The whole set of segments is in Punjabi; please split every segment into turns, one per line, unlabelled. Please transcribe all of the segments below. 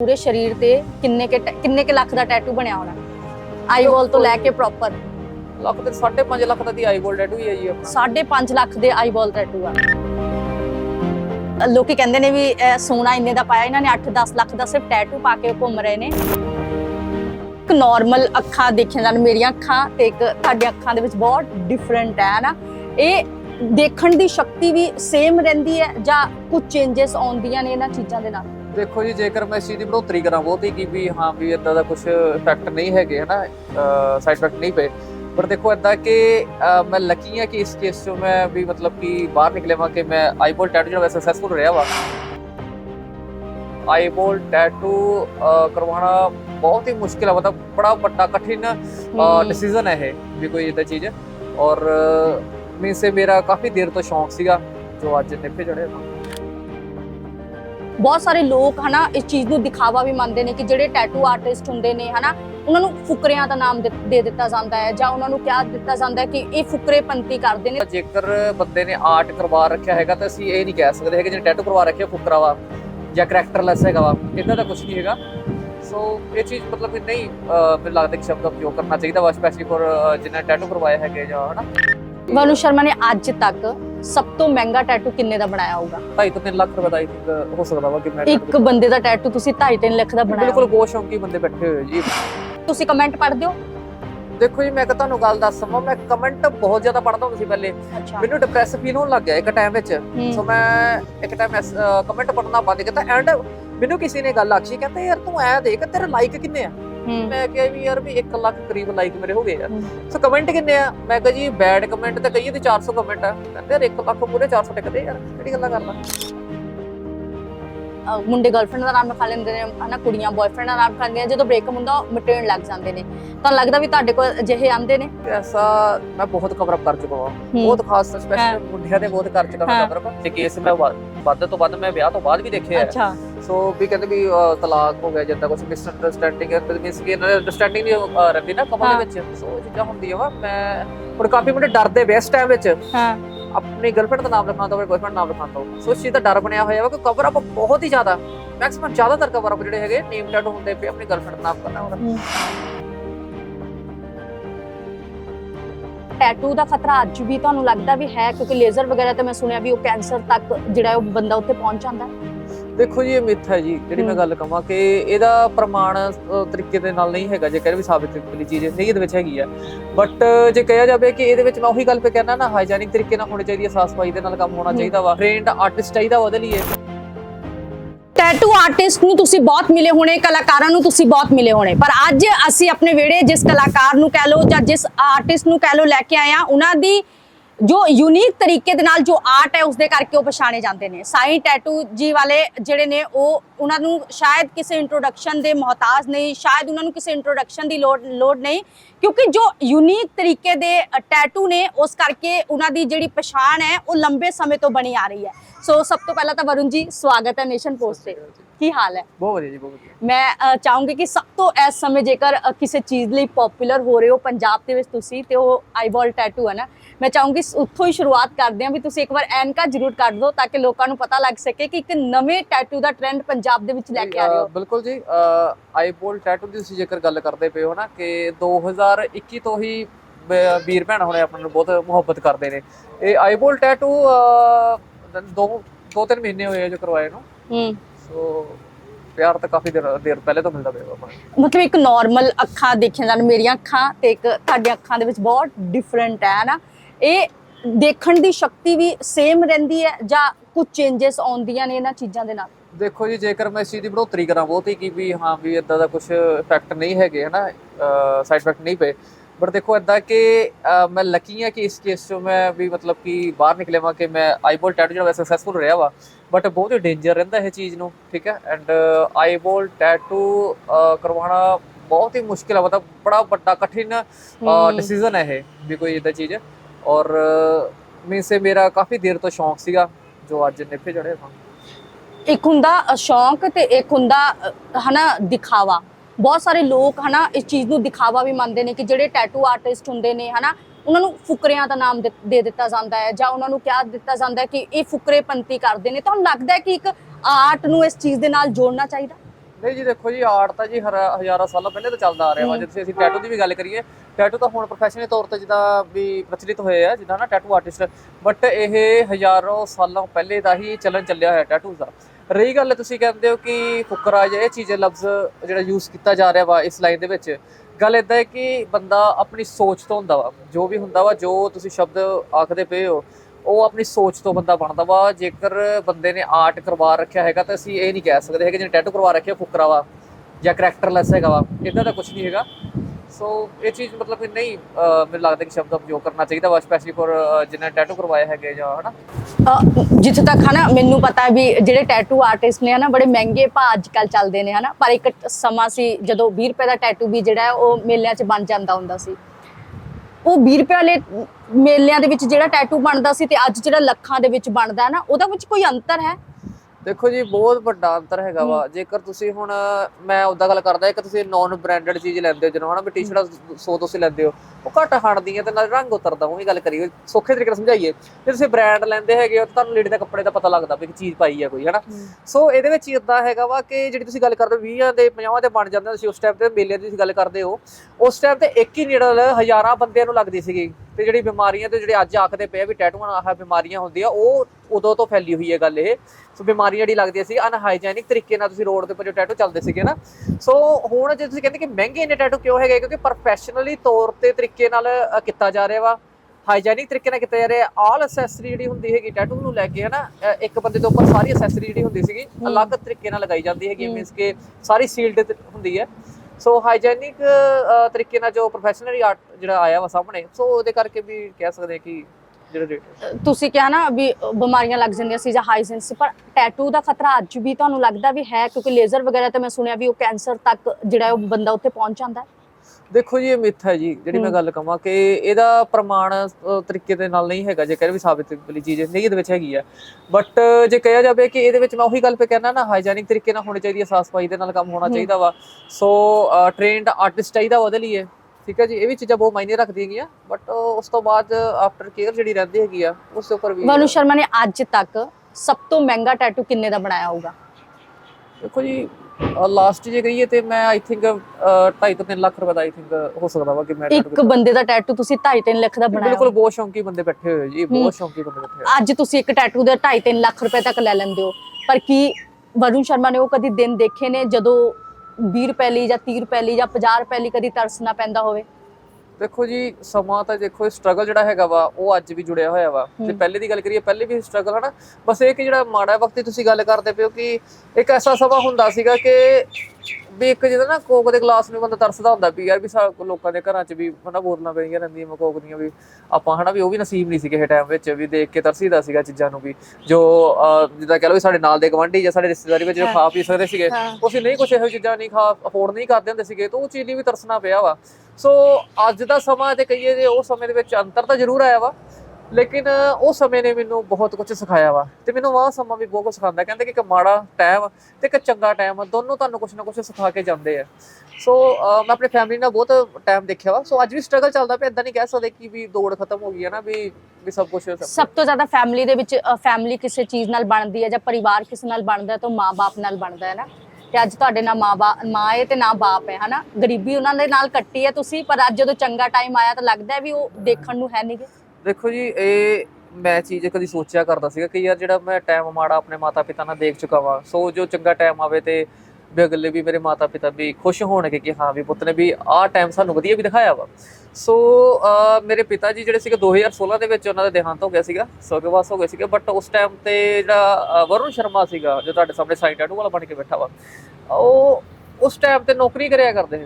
ਪੂਰੇ ਸਰੀਰ ਤੇ ਕਿੰਨੇ ਕੇ ਕਿੰਨੇ ਕੇ ਲੱਖ ਦਾ ਟੈਟੂ ਬਣਿਆ ਹੋਣਾ। ਆਈਬੋਲ ਤੋਂ ਲੈ ਕੇ ਪ੍ਰੋਪਰ
ਲੱਖ ਤੇ 5.5 ਲੱਖ ਦਾ ਦੀ ਆਈਬੋਲ ਟੈਟੂ ਹੀ ਹੈ ਜੀ ਆਪਣਾ।
5.5 ਲੱਖ ਦੇ ਆਈਬੋਲ ਟੈਟੂ ਆ। ਲੋਕੀ ਕਹਿੰਦੇ ਨੇ ਵੀ ਸੋਨਾ ਇੰਨੇ ਦਾ ਪਾਇਆ ਇਹਨਾਂ ਨੇ 8-10 ਲੱਖ ਦਾ ਸਿਰਫ ਟੈਟੂ ਪਾ ਕੇ ਘੁੰਮ ਰਹੇ ਨੇ। ਇੱਕ ਨਾਰਮਲ ਅੱਖਾਂ ਦੇਖੀਆਂ ਜਾਣ ਮੇਰੀਆਂ ਅੱਖਾਂ ਤੇ ਇੱਕ ਤੁਹਾਡੀਆਂ ਅੱਖਾਂ ਦੇ ਵਿੱਚ ਬਹੁਤ ਡਿਫਰੈਂਟ ਹੈ ਨਾ। ਇਹ ਦੇਖਣ ਦੀ ਸ਼ਕਤੀ ਵੀ ਸੇਮ ਰਹਿੰਦੀ ਹੈ ਜਾਂ ਕੁਝ ਚੇਂਜਸ ਆਉਂਦੀਆਂ ਨੇ ਇਹਨਾਂ ਚੀਜ਼ਾਂ ਦੇ ਨਾਲ?
ਦੇਖੋ ਜੀ ਜੇਕਰ ਮੈਂ ਇਸ ਚੀਜ਼ ਦੀ ਬੜੋਤਰੀ ਕਰਾਂ ਬਹੁਤੀ ਕਿ ਵੀ ਹਾਂ ਵੀ ਇਦਾਂ ਦਾ ਕੁਝ ਇਫੈਕਟ ਨਹੀਂ ਹੈਗੇ ਹਨਾ? ਸਾਈਡ ਇਫੈਕਟ ਨਹੀਂ ਪਏ। ਪਰ ਦੇਖੋ ਇਦਾਂ ਕਿ ਮੈਂ ਲੱਕੀ ਹਾਂ ਕਿ ਇਸ ਕੇਸ ਤੋਂ ਮੈਂ ਵੀ ਮਤਲਬ ਕਿ ਬਾਹਰ ਨਿਕਲੇ ਵਾਂ ਕਿ ਮੈਂ ਆਈਬੋਲ ਟੈਟੂ ਜਿਹੜਾ ਸਕਸੈਸਫੁਲ ਰਿਹਾ ਵਾ। ਆਈਬੋਲ ਟੈਟੂ ਕਰਵਾਉਣਾ ਬਹੁਤ ਹੀ ਮੁਸ਼ਕਿਲ ਹੈ ਮਤਲਬ ਬੜਾ ਵੱਡਾ ਕਠਿਨ। ਡਿਸੀਜਨ ਹੈ। ਇਹ ਵੀ ਕੋਈ ਇਦਾਂ ਚੀਜ਼। ਔਰ ਮੀਨਸ ਇਹ ਮੇਰਾ ਕਾਫੀ ਦੇਰ ਤੋਂ ਸ਼ੌਂਕ ਸੀਗਾ ਜੋ ਅੱਜ ਨਿੱਫੇ ਚੜਿਆ
ਬਹੁਤ ਸਾਰੇ ਲੋਕ ਹਨਾ ਇਸ ਚੀਜ਼ ਨੂੰ ਦਿਖਾਵਾ ਵੀ ਮੰਨਦੇ ਨੇ ਕਿ ਜਿਹੜੇ ਟੈਟੂ ਆਰਟਿਸਟ ਹੁੰਦੇ ਨੇ ਹਨਾ ਉਹਨਾਂ ਨੂੰ ਫੁਕਰਿਆਂ ਦਾ ਨਾਮ ਦੇ ਦੇ ਦਿੱਤਾ ਜਾਂਦਾ ਹੈ ਜਾਂ ਉਹਨਾਂ ਨੂੰ ਕਿਹਾ ਦਿੱਤਾ ਜਾਂਦਾ ਹੈ ਕਿ ਇਹ ਫੁਕਰੇ ਪੰਤੀ ਕਰਦੇ ਨੇ।
ਜੇਕਰ ਬੰਦੇ ਨੇ ਆਰਟ ਕਰਵਾ ਰੱਖਿਆ ਹੈਗਾ ਤਾਂ ਅਸੀਂ ਇਹ ਨਹੀਂ ਕਹਿ ਸਕਦੇ ਹੈਗੇ ਜਿਹਨੇ ਟੈਟੂ ਕਰਵਾ ਰੱਖਿਆ ਫੁਕਰਾ ਵਾ ਜਾਂ ਕਰੈਕਟਰਲੈਸ ਹੈਗਾ ਵਾ ਇਦਾਂ ਦਾ ਕੁਝ ਨਹੀਂ ਹੈਗਾ। ਸੋ ਇਹ ਚੀਜ਼ ਮਤਲਬ ਕਿ ਨਹੀਂ ਮੈਨੂੰ ਲੱਗਦਾ ਕਿ ਸ਼ਬਦ ਉਪਯੋਗ ਕਰਨਾ ਚਾਹੀਦਾ ਵਾ ਸਪੈਸ਼ਲੀ ਫॉर ਜਿਹਨੇ ਟੈਟੂ ਕਰਵਾਏ ਹੈਗੇ ਜਾਂ ਹਨਾ।
ਵਨੂ ਸ਼ਰਮਾ ਨੇ ਅੱਜ ਤੱਕ ਸਭ ਤੋਂ ਮਹਿੰਗਾ ਟੈਟੂ ਕਿੰਨੇ ਦਾ ਬਣਾਇਆ ਹੋਊਗਾ?
2.5 ਤੋਂ 3 ਲੱਖ ਰੁਪਏ ਦਾ ਹੋ ਸਕਦਾ ਵਾ ਕਿ ਮੈਂ
ਇੱਕ ਬੰਦੇ ਦਾ ਟੈਟੂ ਤੁਸੀਂ 2.5 ਲੱਖ ਦਾ ਬਣਾਇਆ
ਬਿਲਕੁਲ। ਬਹੁਤ ਸ਼ੌਂਕੀ ਬੰਦੇ ਬੈਠੇ ਹੋਏ ਜੀ।
ਤੁਸੀਂ ਕਮੈਂਟ ਪੜ੍ਹਦੇ ਹੋ
ਦੇਖੋ ਜੀ ਮੈਂ ਕਿ ਤੁਹਾਨੂੰ ਗੱਲ ਦੱਸ ਸਮਾਂ ਮੈਂ ਕਮੈਂਟ ਬਹੁਤ ਜ਼ਿਆਦਾ ਪੜ੍ਹਦਾ ਹੁੰਦਾ ਸੀ ਪਹਿਲੇ। ਮੈਨੂੰ ਡਿਪਰੈਸ ਫੀਲ ਹੋਣ ਲੱਗ ਗਿਆ ਇੱਕ ਟਾਈਮ ਵਿੱਚ। ਸੋ ਮੈਂ ਇੱਕ ਟਾਈਮ ਕਮੈਂਟ ਪੜਨਾ ਬੰਦ ਕੀਤਾ। ਐਂਡ ਮੈਨੂੰ ਕਿਸੇ ਨੇ ਗੱਲ ਆਖੀ ਕਹਿੰਦੇ ਯਾਰ ਤੂੰ ਐ ਦੇਖ ਤੇਰੇ ਲਾਈਕ ਕਿੰਨੇ ਆ? ਮੈਂ ਕਿਹਾ ਵੀ ਯਾਰ ਵੀ 1 ਲੱਖ ਕਰੀਬ ਲਾਈਕ ਮੇਰੇ ਹੋ ਗਏ ਆ। ਸੋ ਕਮੈਂਟ ਕਿੰਨੇ ਆ? ਮੈਂ ਕਿਹਾ ਜੀ ਬੈਡ ਕਮੈਂਟ ਤੇ ਕਹੀਏ ਤੇ 400 ਕਮੈਂਟ ਆ। ਕਹਿੰਦੇ ਯਾਰ 1 ਲੱਖ ਪੂਰੇ 400 ਟਿਕਦੇ ਯਾਰ, ਕਿਹੜੀ ਗੱਲਾਂ ਕਰਦਾ
ਮੁੰਡੇ ਗਰਲਫ੍ਰੈਂਡ ਦਾ ਨਾਮ ਲਿਖਾ ਲੈਂਦੇ ਨੇ ਹਨਾ ਕੁੜੀਆਂ ਬॉयਫ੍ਰੈਂਡ ਦਾ ਨਾਮ ਲਿਖਾ ਲੈਂਦੀਆਂ ਜਦੋਂ ਬ੍ਰੇਕਅਪ ਹੁੰਦਾ ਮਿਟਣ ਲੱਗ ਜਾਂਦੇ ਨੇ। ਤਾਂ ਲੱਗਦਾ ਵੀ ਤੁਹਾਡੇ ਕੋਲ ਅਜਿਹੇ ਆਂਦੇ ਨੇ?
ਤੇ ਐਸਾ ਮੈਂ ਬਹੁਤ ਕਵਰ ਅਪ ਕਰ ਚੁੱਕਾ ਹਾਂ। ਬਹੁਤ ਖਾਸ। ਸਪੈਸ਼ਲ ਮੁੰਡਿਆਂ ਦੇ ਬਹੁਤ ਕਰ ਚੁੱਕਾ
ਹਾਂ।
ਕਵਰ ਅਪ ਤੇ ਕੇਸ ਮੈਂ ਵੱਧ ਤੋਂ ਵੱਧ ਮੈਂ ਵਿਆਹ ਤੋਂ ਬਾਅਦ ਵੀ ਦੇਖੇ ਆ
ਅੱਛਾ।
ਸੋ ਵੀ ਕਹਿੰਦੇ ਵੀ ਤਲਾਕ ਹੋ ਗਿਆ ਜਿੱਦਾਂ ਕੁਝ ਮਿਸ ਅੰਡਰਸਟੈਂਡਿੰਗ ਹੈ ਮੀਨਸ ਕਿ ਇਹਨਾਂ ਦੀ ਅੰਡਰਸਟੈਂਡਿੰਗ ਨਹੀਂ ਰਹਿੰਦੀ ਨਾ ਕਮਲ
ਹਾਂ।
ਦੇ ਵਿੱਚ ਸੋ ਚੀਜ਼ਾਂ ਹੁੰਦੀਆਂ ਵਾ। ਮੈਂ ਹੁਣ ਕਾਫੀ ਮੁੰਡੇ ਡਰਦੇ ਵੇ ਇਸ ਟਾਈਮ ਵਿੱਚ।
ਹਾਂ।
ਆਪਣੀ ਗਰਲਫ੍ਰੈਂਡ ਦਾ ਨਾਮ ਲਿਖਾਉਂਦਾ ਹੋਵੇ ਬॉयਫ੍ਰੈਂਡ ਨਾਮ ਲਿਖਾਉਂਦਾ ਹੋਵੇ। ਸੋ ਇਸ ਚੀਜ਼ ਦਾ ਡਰ ਬਣਿਆ ਹੋਇਆ ਵਾ ਕਿ ਕਵਰ ਅਪ ਬਹੁਤ ਹੀ ਜ਼ਿਆਦਾ ਮੈਕਸਿਮਮ ਜ਼ਿਆਦਾਤਰ ਕਵਰ ਅਪ ਜਿਹੜੇ ਹੈਗੇ ਨੇਮ ਟੈਟੂ ਹੁੰਦੇ ਪਏ ਆਪਣੀ ਗਰਲਫ੍ਰੈਂਡ ਦਾ ਨਾਮ ਕਰਨਾ ਹੁੰਦਾ
ਟੈਟੂ ਦਾ ਖਤਰਾ ਅੱਜ ਵੀ ਤੁਹਾਨੂੰ ਲੱਗਦਾ ਵੀ ਹੈ? ਕਿਉਂਕਿ ਲੇਜ਼ਰ ਵਗੈਰਾ ਤੇ ਮੈਂ ਸੁਣਿਆ ਵੀ ਉਹ ਕੈਂਸਰ ਤੱਕ ਜਿਹੜਾ ਉਹ ਬੰਦਾ ਉੱਥੇ ਪਹੁੰਚ ਜਾਂਦਾ। ਹੈ
ਦੇਖੋ ਜੀ ਇਹ ਮਿੱਥ ਹੈ ਜੀ ਜਿਹੜੀ ਮੈਂ। ਗੱਲ ਕਹਾਂ ਕਿ ਇਹਦਾ ਪ੍ਰਮਾਣ ਤਰੀਕੇ ਦੇ ਨਾਲ ਨਹੀਂ ਹੈਗਾ ਜੇ ਕਹਿ ਵੀ ਸਾਬਿਤ ਵਾਲੀ ਚੀਜ਼ ਨਹੀਂ ਇਹਦੇ ਵਿੱਚ ਹੈਗੀ ਆ ਬਟ ਜੇ ਕਿਹਾ ਜਾਵੇ ਕਿ ਇਹਦੇ ਵਿੱਚ ਮੈਂ ਉਹੀ ਗੱਲ ਪੇ ਕਹਿਣਾ ਨਾ ਹਾਈਜੈਨਿਕ ਤਰੀਕੇ ਨਾਲ ਹੋਣੀ ਚਾਹੀਦੀ ਹੈ ਸਾਫ਼ ਸਫ਼ਾਈ ਦੇ ਨਾਲ ਕੰਮ ਹੋਣਾ। ਚਾਹੀਦਾ ਵਾ ਟ੍ਰੇਨਡ ਆਰਟਿਸਟ ਚਾਹੀਦਾ ਉਹਦੇ ਲਈ।
ਟੈਟੂ ਆਰਟਿਸਟ ਨੂੰ ਤੁਸੀਂ ਬਹੁਤ ਮਿਲੇ ਹੋਣੇ ਕਲਾਕਾਰਾਂ ਨੂੰ ਤੁਸੀਂ ਬਹੁਤ ਮਿਲੇ ਹੋਣੇ ਪਰ ਅੱਜ ਅਸੀਂ ਆਪਣੇ ਵਿਹੜੇ ਜਿਸ ਕਲਾਕਾਰ ਨੂੰ ਕਹਿ ਲਓ ਜਾਂ ਜਿਸ ਆਰਟਿਸਟ ਨੂੰ ਕਹਿ ਲਓ ਲੈ ਕੇ ਆਏ ਆ ਉਹਨਾਂ ਦੀ ਜੋ ਯੂਨੀਕ ਤਰੀਕੇ ਦੇ ਨਾਲ ਜੋ ਆਰਟ ਹੈ ਉਸ ਦੇ ਕਰਕੇ ਉਹ ਪਛਾਣੇ ਜਾਂਦੇ ਨੇ। ਸਾਈ ਟੈਟੂ ਜੀ ਵਾਲੇ ਜਿਹੜੇ ਨੇ, ਉਹ ਉਹਨਾਂ ਨੂੰ ਸ਼ਾਇਦ ਕਿਸੇ ਇੰਟਰੋਡਕਸ਼ਨ ਦੇ ਮੁਹਤਾਜ ਨਹੀਂ, ਸ਼ਾਇਦ ਉਹਨਾਂ ਨੂੰ ਕਿਸੇ ਇੰਟਰੋਡਕਸ਼ਨ ਦੀ ਲੋੜ ਲੋੜ ਨਹੀਂ। ਕਿਉਂਕਿ ਜੋ ਯੂਨੀਕ ਤਰੀਕੇ ਦੇ ਟੈਟੂ ਨੇ, ਉਸ ਕਰਕੇ ਉਹਨਾਂ ਦੀ ਜਿਹੜੀ ਪਛਾਣ ਹੈ, ਉਹ ਲੰਬੇ ਸਮੇਂ ਤੋਂ ਬਣੀ ਆ ਰਹੀ ਹੈ। ਸੋ ਸਭ ਤੋਂ ਪਹਿਲਾਂ ਤਾਂ ਵਰੁਣ ਜੀ, ਸਵਾਗਤ ਹੈ ਨੇਸ਼ਨ ਪੋਸਟ ਤੇ। ਕੀ ਹਾਲ ਹੈ?
ਬਹੁਤ ਵਧੀਆ ਜੀ ਬਹੁਤ ਵਧੀਆ।
ਮੈਂ ਚਾਹੂੰਗੀ ਕਿ ਸਭ ਤੋਂ ਇਸ ਸਮੇਂ ਜੇਕਰ ਕਿਸੇ ਚੀਜ਼ ਲਈ ਪਪੂਲਰ ਹੋ ਰਹੇ ਹੋ ਪੰਜਾਬ ਦੇ ਵਿੱਚ ਤੁਸੀਂ ਤੇ ਉਹ ਆਈਬਾਲ ਟੈਟੂ ਹੈ ਨਾ ਮੈਂ ਚਾਹੂੰਗੀ ਉੱਥੋਂ ਹੀ ਸ਼ੁਰੂਆਤ ਕਰਦੇ ਹਾਂ ਵੀ ਤੁਸੀਂ ਇੱਕ ਵਾਰ ਐਨਕਾ ਜ਼ਰੂਰ ਕੱਢ ਦਿਓ ਤਾਂ ਕਿ ਲੋਕਾਂ ਨੂੰ ਪਤਾ ਲੱਗ ਸਕੇ ਕਿ ਇੱਕ ਨਵੇਂ ਟੈਟੂ ਦਾ ਟ੍ਰੈਂਡ ਪੰਜਾਬ ਦੇ ਵਿੱਚ ਲੈ ਕੇ ਆ ਰਹੇ ਹੋ।
ਬਿਲਕੁਲ ਜੀ ਆਈਬੋਲ ਟੈਟੂ ਦੀ ਤੁਸੀਂ ਜੇਕਰ ਗੱਲ ਕਰਦੇ ਪਏ ਹੋ ਨਾ ਕਿ 2021 ਤੋਂ ਹੀ ਵੀਰ ਭੈਣ ਹੁਣੇ ਆਪਾਂ ਨੂੰ ਬਹੁਤ ਮੁਹੱਬਤ ਕਰਦੇ ਨੇ। ਇਹ ਆਈਬੋਲ ਟੈਟੂ ਦੋ ਦੋ ਤਿੰਨ ਮਹੀਨੇ ਹੋਏ ਜੋ ਕਰਵਾਏ ਨੂੰ।
ਹੂੰ।
ਸੋ ਪਿਆਰ ਤਾਂ ਕਾਫੀ ਦੇਰ ਦੇਰ ਪਹਿਲੇ ਤੋਂ ਮਿਲਦਾ ਪਿਆ ਆਪਾਂ।
ਮਤਲਬ ਇੱਕ ਨਾਰਮਲ ਅੱਖਾਂ ਦੇਖੀਆਂ ਜਾਣ ਮੇਰੀਆਂ ਅੱਖਾਂ ਤੇ ਇੱਕ ਤੁਹਾਡੀਆਂ ਅੱਖਾਂ ਦੇ ਵਿੱਚ ਬਹੁਤ ਡਿਫਰੈਂਟ ਹੈ ਨਾ। ਇਹ ਦੇਖਣ ਦੀ ਸ਼ਕਤੀ ਵੀ ਸੇਮ ਰਹਿੰਦੀ ਹੈ ਜਾਂ ਕੁਝ ਚੇਂਜਸ ਆਉਂਦੀਆਂ ਨੇ ਇਹਨਾਂ ਚੀਜ਼ਾਂ ਦੇ ਨਾਲ?
ਦੇਖੋ ਜੀ ਜੇਕਰ ਮੈਂ ਇਸ ਚੀਜ਼ ਦੀ ਬੜੋਤਰੀ ਕਰਾਂ ਬਹੁਤੀ ਕਿ ਵੀ ਹਾਂ ਵੀ ਇਦਾਂ ਦਾ ਕੁਝ ਇਫੈਕਟ ਨਹੀਂ ਹੈਗੇ ਹਨਾ ਸਾਈਡ ਇਫੈਕਟ ਨਹੀਂ ਪਏ। ਬਟ ਦੇਖੋ ਇਦਾਂ ਕਿ ਮੈਂ ਲੱਕੀ ਹਾਂ ਕਿ ਇਸ ਕੇਸ ਤੋਂ ਮੈਂ ਵੀ ਮਤਲਬ ਕਿ ਬਾਹਰ ਨਿਕਲੇ ਵਾਂ ਕਿ ਮੈਂ ਆਈਬੋਲ ਟੈਟੂ ਜਿਹੜਾ ਸਕਸੈਸਫੁਲ ਰਿਹਾ ਵਾ ਬਟ ਬਹੁਤ ਹੀ ਡੇਂਜਰ ਰਹਿੰਦਾ ਇਹ ਚੀਜ਼ ਨੂੰ ਠੀਕ ਹੈ ਐਂਡ ਆਈਬੋਲ ਟੈਟੂ ਕਰਵਾਉਣਾ ਬਹੁਤ ਹੀ ਮੁਸ਼ਕਿਲ ਹੈ ਮਤਲਬ ਬੜਾ ਵੱਡਾ ਕਠਿਨ। ਡਿਸੀਜਨ ਹੈ ਇਹ ਵੀ ਕੋਈ ਇਦਾਂ ਚੀਜ਼ ਔਰ ਮੀਨਸ ਇਹ ਮੇਰਾ ਕਾਫੀ ਦੇਰ ਤੋਂ ਸ਼ੌਂਕ ਸੀਗਾ ਜੋ ਅੱਜ ਨਿੱਫੇ ਚੜਿਆ ਵਾ
ਇੱਕ ਹੁੰਦਾ ਸ਼ੌਂਕ ਤੇ ਇੱਕ ਹੁੰਦਾ ਹਨਾ ਦਿਖਾਵਾ ਬਹੁਤ ਸਾਰੇ ਲੋਕ ਹਨਾ ਇਸ ਚੀਜ਼ ਨੂੰ ਦਿਖਾਵਾ ਵੀ ਮੰਨਦੇ ਨੇ ਕਿ ਜਿਹੜੇ ਟੈਟੂ ਆਰਟਿਸਟ ਹੁੰਦੇ ਨੇ ਹਨਾ ਉਹਨਾਂ ਨੂੰ ਫੁਕਰਿਆਂ ਦਾ ਨਾਮ ਦੇ ਦਿੱਤਾ ਜਾਂਦਾ ਹੈ ਜਾਂ ਉਹਨਾਂ ਨੂੰ ਕਿਹਾ ਦਿੱਤਾ ਜਾਂਦਾ ਹੈ ਕਿ ਇਹ ਫੁਕਰੇ ਪੰਤੀ ਕਰਦੇ ਨੇ। ਤੁਹਾਨੂੰ ਲੱਗਦਾ ਹੈ ਕਿ ਇੱਕ ਆਰਟ ਨੂੰ ਇਸ ਚੀਜ਼ ਦੇ ਨਾਲ ਜੋੜਨਾ ਚਾਹੀਦਾ?
ਨਹੀਂ ਜੀ ਦੇਖੋ ਜੀ ਆਰਟ ਤਾਂ ਜੀ ਹਜ਼ਾਰਾਂ ਸਾਲਾਂ ਪਹਿਲੇ ਤੋਂ ਚੱਲਦਾ ਆ ਰਿਹਾ ਵਾ। ਜੇ ਅਸੀਂ ਟੈਟੂ ਦੀ ਵੀ ਗੱਲ ਕਰੀਏ ਟੈਟੂ ਤਾਂ ਹੁਣ ਪ੍ਰੋਫੈਸ਼ਨਲ ਤੌਰ ਤੇ ਜਿੱਦਾਂ ਵੀ ਪ੍ਰਚਲਿਤ ਹੋਏ ਆ ਜਿੱਦਾਂ ਨਾ ਟੈਟੂ ਆਰਟਿਸਟ ਬਟ ਇਹ ਹਜ਼ਾਰਾਂ ਸਾਲਾਂ ਪਹਿਲੇ ਦਾ ਹੀ ਚੱਲਣ ਚੱਲਿਆ ਹੋਇਆ ਟੈਟੂ ਦਾ। ਰਹੀ ਗੱਲ ਤੁਸੀਂ ਕਹਿੰਦੇ ਹੋ ਕਿ ਫੁਕਰਾ ਜਾਂ ਇਹ ਚੀਜ਼ ਲਫ਼ਜ਼ ਜਿਹੜਾ ਯੂਜ਼ ਕੀਤਾ ਜਾ ਰਿਹਾ ਵਾ ਇਸ ਲਾਈਨ ਦੇ ਵਿੱਚ, ਗੱਲ ਇਦਾਂ ਹੈ ਕਿ ਬੰਦਾ ਆਪਣੀ ਸੋਚ ਤੋਂ ਹੁੰਦਾ ਵਾ, ਜੋ ਵੀ ਹੁੰਦਾ ਵਾ, ਜੋ ਤੁਸੀਂ ਸ਼ਬਦ ਆਖਦੇ ਪਏ ਹੋ, ਉਹ ਆਪਣੀ ਸੋਚ ਤੋਂ ਬੰਦਾ ਬਣਦਾ ਵਾ। ਜੇਕਰ ਬੰਦੇ ਨੇ ਆਰਟ ਕਰਵਾ ਰੱਖਿਆ ਹੈਗਾ ਤਾਂ ਅਸੀਂ ਇਹ ਨਹੀਂ ਕਹਿ ਸਕਦੇ ਹੈਗੇ ਜਿਹਨੇ ਟੈਟੂ ਕਰਵਾ ਰੱਖਿਆ ਫੁਕਰਾ ਵਾ ਜਾਂ ਕਰੈਕਟਰਲੈਸ ਹੈਗਾ ਵਾ ਇਦਾਂ ਦਾ ਕੁਝ ਨਹੀਂ ਹੈਗਾ। ਸੋ ਇਹ ਚੀਜ਼ ਮਤਲਬ ਕਿ ਨਹੀਂ ਅਹ ਮੈਨੂੰ ਲੱਗਦਾ ਕਿ ਸ਼ਬਦ ਉਪਯੋਗ ਕਰਨਾ ਚਾਹੀਦਾ ਵਾ ਸਪੈਸ਼ਲੀ ਫॉर ਜਿਹਨੇ ਟੈਟੂ ਕਰਵਾਏ ਹੈਗੇ ਜਾਂ ਹਨਾ?
ਅ, ਜਿੱਥੇ ਤੱਕ ਹਨਾ ਮੈਨੂੰ ਪਤਾ ਹੈ ਵੀ ਜਿਹੜੇ ਟੈਟੂ ਆਰਟਿਸਟ ਨੇ ਹਨਾ ਬੜੇ ਮਹਿੰਗੇ ਭਾਅ ਅੱਜ ਕੱਲ ਚੱਲਦੇ ਨੇ ਹਨਾ ਪਰ ਇੱਕ ਸਮਾਂ ਸੀ ਜਦੋਂ 20 ਰੁਪਏ ਦਾ ਟੈਟੂ ਵੀ ਜਿਹੜਾ ਹੈ ਉਹ ਮੇਲਿਆਂ 'ਚ ਬਣ ਜਾਂਦਾ ਹੁੰਦਾ ਸੀ। ਉਹ 20 ਰੁਪਏ ਵਾਲੇ ਮੇਲਿਆਂ ਦੇ ਵਿੱਚ ਜਿਹੜਾ ਟੈਟੂ ਬਣਦਾ ਸੀ ਤੇ ਅੱਜ ਜਿਹੜਾ ਲੱਖਾਂ ਦੇ ਵਿੱਚ ਬਣਦਾ ਹੈ ਨਾ ਉਹਦਾ ਵਿੱਚ ਕੋਈ ਅੰਤਰ ਹੈ?
ਦੇਖੋ ਜੀ ਬਹੁਤ ਵੱਡਾ ਅੰਤਰ ਹੈਗਾ ਵਾ। ਜੇਕਰ ਤੁਸੀਂ ਹੁਣ ਮੈਂ ਉਦਾਂ ਗੱਲ ਕਰਦਾ ਇੱਕ ਤੁਸੀਂ ਨਾਨ ਬ੍ਰਾਂਡਡ ਚੀਜ਼ ਲੈਂਦੇ ਹੋ ਜਦੋਂ ਹਨਾ ਵੀ ਟੀ-ਸ਼ਰਟ 100 ਤੁਸੀਂ ਲੈਂਦੇ ਹੋ ਉਹ ਘੱਟ ਹਟਦੀਆਂ ਤੇ ਨਾਲ ਰੰਗ ਉਤਰਦਾ ਉਹ ਵੀ ਗੱਲ ਕਰੀਏ ਸੌਖੇ ਤਰੀਕੇ ਨਾਲ ਸਮਝਾਈਏ। ਜੇ ਤੁਸੀਂ ਬ੍ਰਾਂਡ ਲੈਂਦੇ ਹੈਗੇ ਹੋ ਤੁਹਾਨੂੰ ਲੀੜੇ ਦੇ ਕੱਪੜੇ ਦਾ ਪਤਾ ਲੱਗਦਾ ਵੀ ਕਿ ਚੀਜ਼ ਪਾਈ ਆ ਕੋਈ ਹਨਾ। ਸੋ ਇਹਦੇ ਵਿੱਚ ਇਦਾਂ ਹੈਗਾ ਵਾ ਕਿ ਜਿਹੜੀ ਤੁਸੀਂ ਗੱਲ ਕਰਦੇ ਹੋ 20 ਦੇ 50 ਦੇ ਬਣ ਜਾਂਦੇ ਹੋ, ਤੁਸੀਂ ਉਸ ਟਾਈਮ ਤੇ ਮੇਲੇ ਦੀ ਤੁਸੀਂ ਗੱਲ ਕਰਦੇ ਹੋ ਉਸ ਟਾਈਮ ਤੇ ਇੱਕ ਹੀ ਨੀਡਲ ਹਜ਼ਾਰਾਂ ਬੰਦਿਆਂ ਨੂੰ ਲੱਗਦੀ ਸੀਗੀ। ਤੇ ਜਿਹੜੀ ਬਿਮਾਰੀਆਂ ਤੇ ਜਿਹੜੇ ਅੱਜ ਆਖਦੇ ਪਏ ਆ ਵੀ ਟੈਟੂਆਂ ਨਾਲ ਆਹ ਬਿਮਾਰੀਆਂ ਹੁੰਦੀਆਂ ਉਹ ਉਦੋਂ ਤੋਂ ਫੈਲੀ ਹੋਈ ਹੈ ਗੱਲ ਇਹ। ਸੋ ਬਿਮਾਰੀਆਂ ਜਿਹੜੀ ਲੱਗਦੀਆਂ ਸੀ ਅਨਹਾਈਜੈਨਿਕ ਤਰੀਕੇ ਨਾਲ ਤੁਸੀਂ ਰੋਡ ਦੇ ਉੱਪਰ ਜੋ ਟੈਟੂ ਚੱਲਦੇ ਸੀਗੇ ਨਾ। ਸੋ ਹੁਣ ਜੇ ਤੁਸੀਂ ਕਹਿੰਦੇ ਕਿ ਮਹਿੰਗੇ ਨੇ ਟੈਟੂ ਕਿਉਂ ਹੈਗੇ? ਕਿਉਂਕਿ ਪ੍ਰੋਫੈਸ਼ਨਲੀ ਤੌਰ ਤੇ ਤਰੀਕੇ ਨਾਲ ਕੀਤਾ ਜਾ ਰਿਹਾ ਵਾ। ਹਾਈਜੈਨਿਕ ਤਰੀਕੇ ਨਾਲ ਕੀਤਾ ਜਾ ਰਿਹਾ। ਆਲ ਅਸੈਸਰੀ ਜਿਹੜੀ ਹੁੰਦੀ ਹੈਗੀ ਟੈਟੂ ਨੂੰ ਲੈ ਕੇ ਹਨਾ ਇੱਕ ਬੰਦੇ ਦੇ ਉੱਪਰ ਸਾਰੀ ਅਸੈਸਰੀ ਜਿਹੜੀ ਹੁੰਦੀ ਸੀਗੀ ਅਲੱਗ ਤਰੀਕੇ ਨਾਲ ਲਗਾਈ ਜਾਂਦੀ ਹੈਗੀ। ਮੀਨਸ ਕਿ ਸਾਰੀ ਸੀਲਡ ਹੁੰਦੀ ਹੈ। ਸੋ ਹਾਈਜੈਨਿਕ uh, ਤਰੀਕੇ ਨਾਲ ਜੋ ਪ੍ਰੋਫੈਸ਼ਨਲੀ ਆਰਟ ਜਿਹੜਾ ਆਇਆ ਵਾ ਸਾਹਮਣੇ ਸੋ ਉਹਦੇ ਕਰਕੇ ਵੀ ਕਹਿ ਸਕਦੇ ਕਿ
ਤੁਸੀਂ ਕਿਹਾ ਨਾ ਵੀ ਬਿਮਾਰੀਆਂ ਲੱਗ ਜਾਂਦੀਆਂ ਸੀ ਜਾਂ ਹਾਈਜੀਨ ਸੀ, ਪਰ ਟੈਟੂ ਦਾ ਖਤਰਾ ਅੱਜ ਵੀ ਤੁਹਾਨੂੰ ਲੱਗਦਾ ਵੀ ਹੈ? ਕਿਉਂਕਿ ਲੇਜ਼ਰ ਵਗੈਰਾ ਤੇ ਮੈਂ ਸੁਣਿਆ ਵੀ ਉਹ ਕੈਂਸਰ ਤੱਕ ਜਿਹੜਾ ਉਹ ਬੰਦਾ ਉੱਥੇ ਪਹੁੰਚ ਜਾਂਦਾ ਹੈ।
ਦੇਖੋ ਜੀ ਇਹ ਮਿੱਥ ਹੈ ਜੀ ਜਿਹੜੀ ਮੈਂ। ਗੱਲ ਕਹਾਂ ਕਿ ਇਹਦਾ ਪ੍ਰਮਾਣ ਤਰੀਕੇ ਦੇ ਨਾਲ ਨਹੀਂ ਹੈਗਾ ਜੇ ਕਹਿੰਦੇ ਵੀ ਸਾਬਿਤ ਵਾਲੀ ਚੀਜ਼ ਨਹੀਂ ਇਹਦੇ ਵਿੱਚ ਹੈਗੀ ਆ ਬਟ ਜੇ ਕਿਹਾ ਜਾਵੇ ਕਿ ਇਹਦੇ ਵਿੱਚ ਮੈਂ ਉਹੀ ਗੱਲ ਪੇ ਕਹਿਣਾ ਨਾ ਹਾਈਜੈਨਿਕ ਤਰੀਕੇ ਨਾਲ ਹੋਣੀ ਚਾਹੀਦੀ ਹੈ ਸਾਫ਼ ਸਫ਼ਾਈ ਦੇ ਨਾਲ ਕੰਮ ਹੋਣਾ। ਚਾਹੀਦਾ ਵਾ ਸੋ ਟ੍ਰੇਨਡ ਆਰਟਿਸਟ ਚਾਹੀਦਾ ਉਹਦੇ ਲਈ ਠੀਕ ਹੈ ਜੀ ਇਹ ਵੀ ਚੀਜ਼ਾਂ ਬਹੁਤ ਮਾਇਨੇ ਰੱਖਦੀਆਂ ਹੈਗੀਆਂ ਬਟ ਉਸ ਤੋਂ ਬਾਅਦ ਆਫਟਰ ਕੇਅਰ ਜਿਹੜੀ ਰਹਿੰਦੀ ਹੈਗੀ ਆ ਉਸ ਦੇ ਉੱਪਰ ਵੀ
ਵਨੂ ਸ਼ਰਮਾ ਨੇ ਅੱਜ ਤੱਕ ਸਭ ਤੋਂ ਮਹਿੰਗਾ ਟੈਟੂ ਕਿੰਨੇ ਦਾ ਬਣਾਇਆ ਹੋਊਗਾ
ਦੇਖੋ ਜੀ ਲਾਸਟ ਜੇ ਕਹੀਏ ਤੇ ਮੈਂ ਆਈ ਥਿੰਕ 2.5 ਤੋਂ 3 ਲੱਖ ਰੁਪਏ ਦਾ ਆਈ ਥਿੰਕ ਹੋ ਸਕਦਾ ਵਾ ਕਿ ਮੈਂ
ਇੱਕ। ਬੰਦੇ ਦਾ ਟੈਟੂ ਤੁਸੀਂ 2.5 ਲੱਖ ਦਾ ਬਣਾਇਆ
ਬਿਲਕੁਲ। ਬਹੁਤ ਸ਼ੌਂਕੀ ਬੰਦੇ ਬੈਠੇ ਹੋਏ ਜੀ ਬਹੁਤ ਸ਼ੌਂਕੀ ਬੰਦੇ ਬੈਠੇ ਹੋਏ
ਅੱਜ ਤੁਸੀਂ ਇੱਕ ਟੈਟੂ ਦਾ 2.5 ਲੱਖ ਰੁਪਏ ਤੱਕ ਲੈ ਲੈਂਦੇ ਹੋ ਪਰ ਕੀ ਵਰੁਣ ਸ਼ਰਮਾ ਨੇ ਉਹ ਕਦੀ ਦਿਨ ਦੇਖੇ ਨੇ ਜਦੋਂ 20 ਰੁਪਏ ਲਈ ਜਾਂ 30 ਰੁਪਏ ਲਈ ਜਾਂ 50 ਰੁਪਏ ਲਈ ਕਦੀ ਤਰਸਣਾ ਪੈਂਦਾ ਹੋਵੇ
ਦੇਖੋ ਜੀ ਸਮਾਂ ਤਾਂ ਦੇਖੋ ਸਟਰਗਲ ਜਿਹੜਾ ਹੈਗਾ ਵਾ ਉਹ ਅੱਜ ਵੀ ਜੁੜਿਆ ਹੋਇਆ ਵਾ ਤੇ। ਪਹਿਲੇ ਦੀ ਗੱਲ ਕਰੀਏ ਪਹਿਲੇ ਵੀ ਸਟਰਗਲ ਹਨਾ ਬਸ ਇਹ ਕਿ ਜਿਹੜਾ ਮਾੜਾ ਵਕਤ ਤੁਸੀਂ ਗੱਲ ਕਰਦੇ ਪਿਓ ਕਿ ਇੱਕ ਐਸਾ ਸਮਾਂ ਹੁੰਦਾ ਸੀਗਾ ਕਿ ਵੀ ਇੱਕ ਜਿਹਦਾ ਨਾ ਕੋਕ ਦੇ ਗਲਾਸ ਨੂੰ ਬੰਦਾ ਤਰਸਦਾ ਹੁੰਦਾ ਵੀ ਯਾਰ ਵੀ ਸਾ ਲੋਕਾਂ ਦੇ ਘਰਾਂ 'ਚ ਵੀ ਹਨਾ ਬੋਤਲਾਂ ਪਈਆਂ ਰਹਿੰਦੀਆਂ ਕੋਕ ਦੀਆਂ ਵੀ। ਆਪਾਂ ਹਨਾ ਵੀ ਉਹ ਵੀ ਨਸੀਬ ਨਹੀਂ ਸੀ ਕਿਸੇ ਟਾਈਮ ਵਿੱਚ ਵੀ ਦੇਖ ਕੇ ਤਰਸੀਦਾ ਸੀਗਾ ਚੀਜ਼ਾਂ ਨੂੰ ਵੀ। ਜੋ ਜਿੱਦਾਂ ਕਹ ਲਓ ਵੀ ਸਾਡੇ ਨਾਲ ਦੇ ਗਵਾਂਢੀ ਜਾਂ ਸਾਡੇ ਰਿਸ਼ਤੇਦਾਰੀ ਵਿੱਚ ਜੋ। ਖਾ ਪੀ ਸਕਦੇ ਸੀਗੇ ਅਸੀਂ ਨਹੀਂ ਕੁਝ ਇਹੋ ਚੀਜ਼ਾਂ ਨਹੀਂ ਖਾ ਅਫੋਰਡ ਨਹੀਂ ਕਰਦੇ ਹੁੰਦੇ ਸੀਗੇ ਤਾਂ ਉਹ ਚੀਜ਼ ਲਈ ਵੀ ਤਰਸਣਾ ਪਿਆ ਵਾ। ਸੋ ਅੱਜ ਦਾ ਸਮਾਂ ਤੇ ਕਹੀਏ ਜੇ ਉਹ ਸਮੇਂ ਦੇ ਵਿੱਚ ਅੰਤਰ ਤਾਂ ਜ਼ਰੂਰ ਆਇਆ ਵਾ। ਲੇਕਿਨ ਉਹ ਸਮੇਂ ਨੇ ਮੈਨੂੰ ਬਹੁਤ ਕੁਝ ਸਿਖਾਇਆ ਵਾ ਤੇ ਮੈਨੂੰ ਆਹ ਸਮਾਂ ਵੀ ਬਹੁਤ ਕੁਝ ਸਿਖਾਉਂਦਾ। ਕਹਿੰਦੇ ਕਿ ਇੱਕ ਮਾੜਾ ਟਾਈਮ ਤੇ ਇੱਕ ਚੰਗਾ ਟਾਈਮ ਦੋਨੋਂ ਤੁਹਾਨੂੰ ਕੁਝ ਨਾ ਕੁਝ ਸਿਖਾ ਕੇ ਜਾਂਦੇ ਆ। ਸੋ ਮੈਂ ਆਪਣੀ ਫੈਮਿਲੀ ਨਾਲ ਬਹੁਤ ਟਾਈਮ ਦੇਖਿਆ ਵਾ। ਸੋ ਅੱਜ ਵੀ ਸਟਰਗਲ ਚੱਲਦਾ ਪਿਆ ਇਦਾਂ ਨਹੀਂ ਕਹਿ ਸਕਦੇ ਕਿ ਵੀ ਦੌੜ ਖਤਮ ਹੋ ਗਈ ਹੈ ਨਾ, ਵੀ ਵੀ ਸਭ ਕੁਝ
ਸਭ ਤੋਂ ਜ਼ਿਆਦਾ ਫੈਮਿਲੀ ਦੇ ਵਿੱਚ ਫੈਮਿਲੀ ਕਿਸੇ ਚੀਜ਼ ਨਾਲ ਬਣਦੀ ਹੈ ਜਾਂ ਪਰਿਵਾਰ ਕਿਸੇ ਨਾਲ ਬਣਦਾ ਹੈ ਤਾਂ ਮਾਂ-ਬਾਪ ਨਾਲ ਬਣਦਾ ਹੈ ਨਾ। ਤੇ ਅੱਜ ਤੁਹਾਡੇ ਨਾਲ ਮਾਂ-ਬਾਪ ਮਾਂ ਹੈ ਤੇ ਨਾ ਬਾਪ ਹੈ, ਹਨਾ? ਗਰੀਬੀ ਉਹਨਾਂ ਦੇ ਨਾਲ ਕੱਟੀ ਹੈ ਤੁਸੀਂ, ਪਰ ਅੱਜ ਜਦੋਂ ਚੰਗਾ ਟਾਈਮ ਆਇਆ ਤਾਂ ਲੱਗਦਾ ਵੀ ਉਹ ਦੇਖਣ ਨੂੰ ਹੈ ਨਹੀਂਗੇ
ਦੇਖੋ ਜੀ, ਇਹ ਮੈਂ ਚੀਜ਼ ਕਦੀ ਸੋਚਿਆ ਕਰਦਾ ਸੀਗਾ ਕਿ ਯਾਰ ਜਿਹੜਾ ਮੈਂ ਟਾਈਮ ਮਾੜਾ ਆਪਣੇ ਮਾਤਾ ਪਿਤਾ ਨਾਲ ਦੇਖ ਚੁੱਕਾ ਵਾਂ, ਸੋ ਜੋ ਚੰਗਾ ਟਾਈਮ ਆਵੇ ਤੇ ਵੀ ਅਗਲੇ ਵੀ ਮੇਰੇ ਮਾਤਾ ਪਿਤਾ ਵੀ ਖੁਸ਼ ਹੋਣਗੇ ਕਿ ਹਾਂ ਵੀ ਪੁੱਤ ਨੇ ਵੀ ਆਹ ਟਾਈਮ ਸਾਨੂੰ ਵਧੀਆ ਵੀ ਦਿਖਾਇਆ ਵਾ। ਸੋ ਮੇਰੇ ਪਿਤਾ ਜੀ ਜਿਹੜੇ ਸੀਗੇ 2016 ਦੇ ਵਿੱਚ ਉਹਨਾਂ ਦਾ ਦੇਹਾਂਤ ਹੋ ਗਿਆ ਸੀਗਾ, ਸਵਰਗਵਾਸ ਹੋ ਗਏ ਸੀਗੇ ਬਟ ਉਸ ਟਾਈਮ ਤੇ ਜਿਹੜਾ ਵਰੁਣ ਸ਼ਰਮਾ ਸੀਗਾ, ਜੋ ਤੁਹਾਡੇ ਸਾਹਮਣੇ ਸਾਈਨ ਟੈਟੂ ਵਾਲਾ ਬਣ ਕੇ ਬੈਠਾ ਵਾ, ਉਹ ਉਸ ਟਾਈਮ ਤੇ ਨੌਕਰੀ ਕਰਿਆ ਕਰਦੇ ਸੀ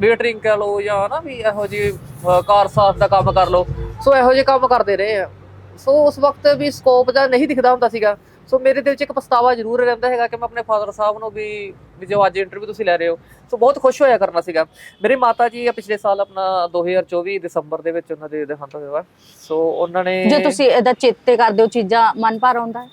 ਵੇਟਰਿੰਗ ਕਹ ਲਓ ਜਾਂ ਨਾ ਵੀ ਇਹੋ ਅਹ, ਕਾਰ ਸਾਫ਼ ਦਾ ਕੰਮ ਕਰ ਲਓ। ਸੋ ਇਹੋ ਜਿਹੇ ਕੰਮ ਕਰਦੇ ਰਹੇ ਆ। ਸੋ ਉਸ ਵਕਤ ਵੀ ਸਕੋਪ ਦਾ ਨਹੀਂ ਦਿਖਦਾ ਹੁੰਦਾ ਸੀਗਾ। ਸੋ ਮੇਰੇ ਦਿਲ 'ਚ ਇੱਕ ਪਛਤਾਵਾ ਜ਼ਰੂਰ ਰਹਿੰਦਾ ਹੈਗਾ ਕਿ ਮੈਂ ਆਪਣੇ ਫਾਦਰ ਸਾਹਿਬ ਨੂੰ ਵੀ ਵੀ ਜੋ ਅੱਜ ਇੰਟਰਵਿਊ ਤੁਸੀਂ ਲੈ ਰਹੇ ਹੋ ਸੋ ਬਹੁਤ ਖੁਸ਼ ਹੋਇਆ ਕਰਨਾ ਸੀਗਾ। ਮੇਰੀ ਮਾਤਾ ਜੀ ਆ ਪਿਛਲੇ ਸਾਲ ਆਪਣਾ 2024 ਦਸੰਬਰ ਦੇ ਵਿੱਚ ਉਹਨਾਂ ਦੇ ਦੇਹਾਂਤ ਹੋਇਆ ਸੋ ਉਹਨਾਂ ਨੇ
ਜੇ ਤੁਸੀਂ ਇਹਦਾ ਚੇਤੇ ਕਰਦੇ ਹੋ ਚੀਜ਼ਾਂ ਮਨ ਭਰ ਆਉਂਦਾ ਹੈ?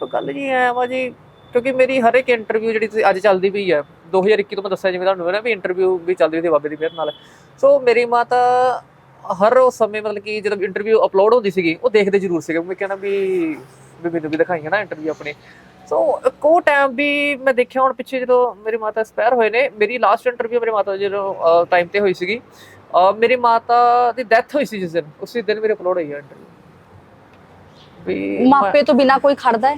ਤਾਂ ਗੱਲ ਜੀ ਐ ਵਾ ਜੀ ਕਿਉਂਕਿ ਮੇਰੀ ਹਰ ਇੱਕ ਇੰਟਰਵਿਊ ਜਿਹੜੀ ਤੁਸੀਂ ਅੱਜ ਚੱਲਦੀ ਪਈ ਹੈ 2021 ਤੋਂ ਮੈਂ ਦੱਸਿਆ ਜਿਵੇਂ ਤੁਹਾਨੂੰ ਨਾ ਵੀ ਇੰਟਰਵਿਊ ਵੀ ਚੱਲਦੀ ਸੀ ਬਾਬੇ ਦੀ ਮਿਹਰ ਨਾਲ। ਸੋ ਮੇਰੀ ਮਾਤਾ ਹਰ ਉਸ ਸਮੇਂ ਮਤਲਬ ਕਿ ਜਦੋਂ ਇੰਟਰਵਿਊ ਅਪਲੋਡ ਹੁੰਦੀ ਸੀਗੀ ਉਹ ਦੇਖਦੇ ਜ਼ਰੂਰ ਸੀਗੇ। ਮੈਂ ਕਹਿੰਦਾ ਵੀ ਵੀ ਮੈਨੂੰ ਵੀ ਦਿਖਾਈਆਂ ਨਾ ਇੰਟਰਵਿਊ ਆਪਣੀ। ਸੋ ਕੋ ਟਾਈਮ ਵੀ ਮੈਂ ਦੇਖਿਆ ਹੁਣ ਪਿੱਛੇ ਜਦੋਂ ਮੇਰੀ ਮਾਤਾ ਐਕਸਪਾਇਰ ਹੋਏ ਨੇ ਮੇਰੀ ਲਾਸਟ ਇੰਟਰਵਿਊ ਮੇਰੀ ਮਾਤਾ ਜਦੋਂ ਟਾਈਮ ਤੇ ਹੋਈ ਸੀਗੀ ਮੇਰੀ ਮਾਤਾ ਦੀ ਡੈਥ ਹੋਈ ਸੀ ਜਿਸ ਦਿਨ। ਉਸੇ ਦਿਨ ਮੇਰੇ ਅਪਲੋਡ ਹੋਈ ਹੈ ਇੰਟਰਵਿਊ ਵੀ
ਮਾਪੇ ਤੋਂ ਬਿਨਾ ਕੋਈ ਖੜਦਾ ਹੈ?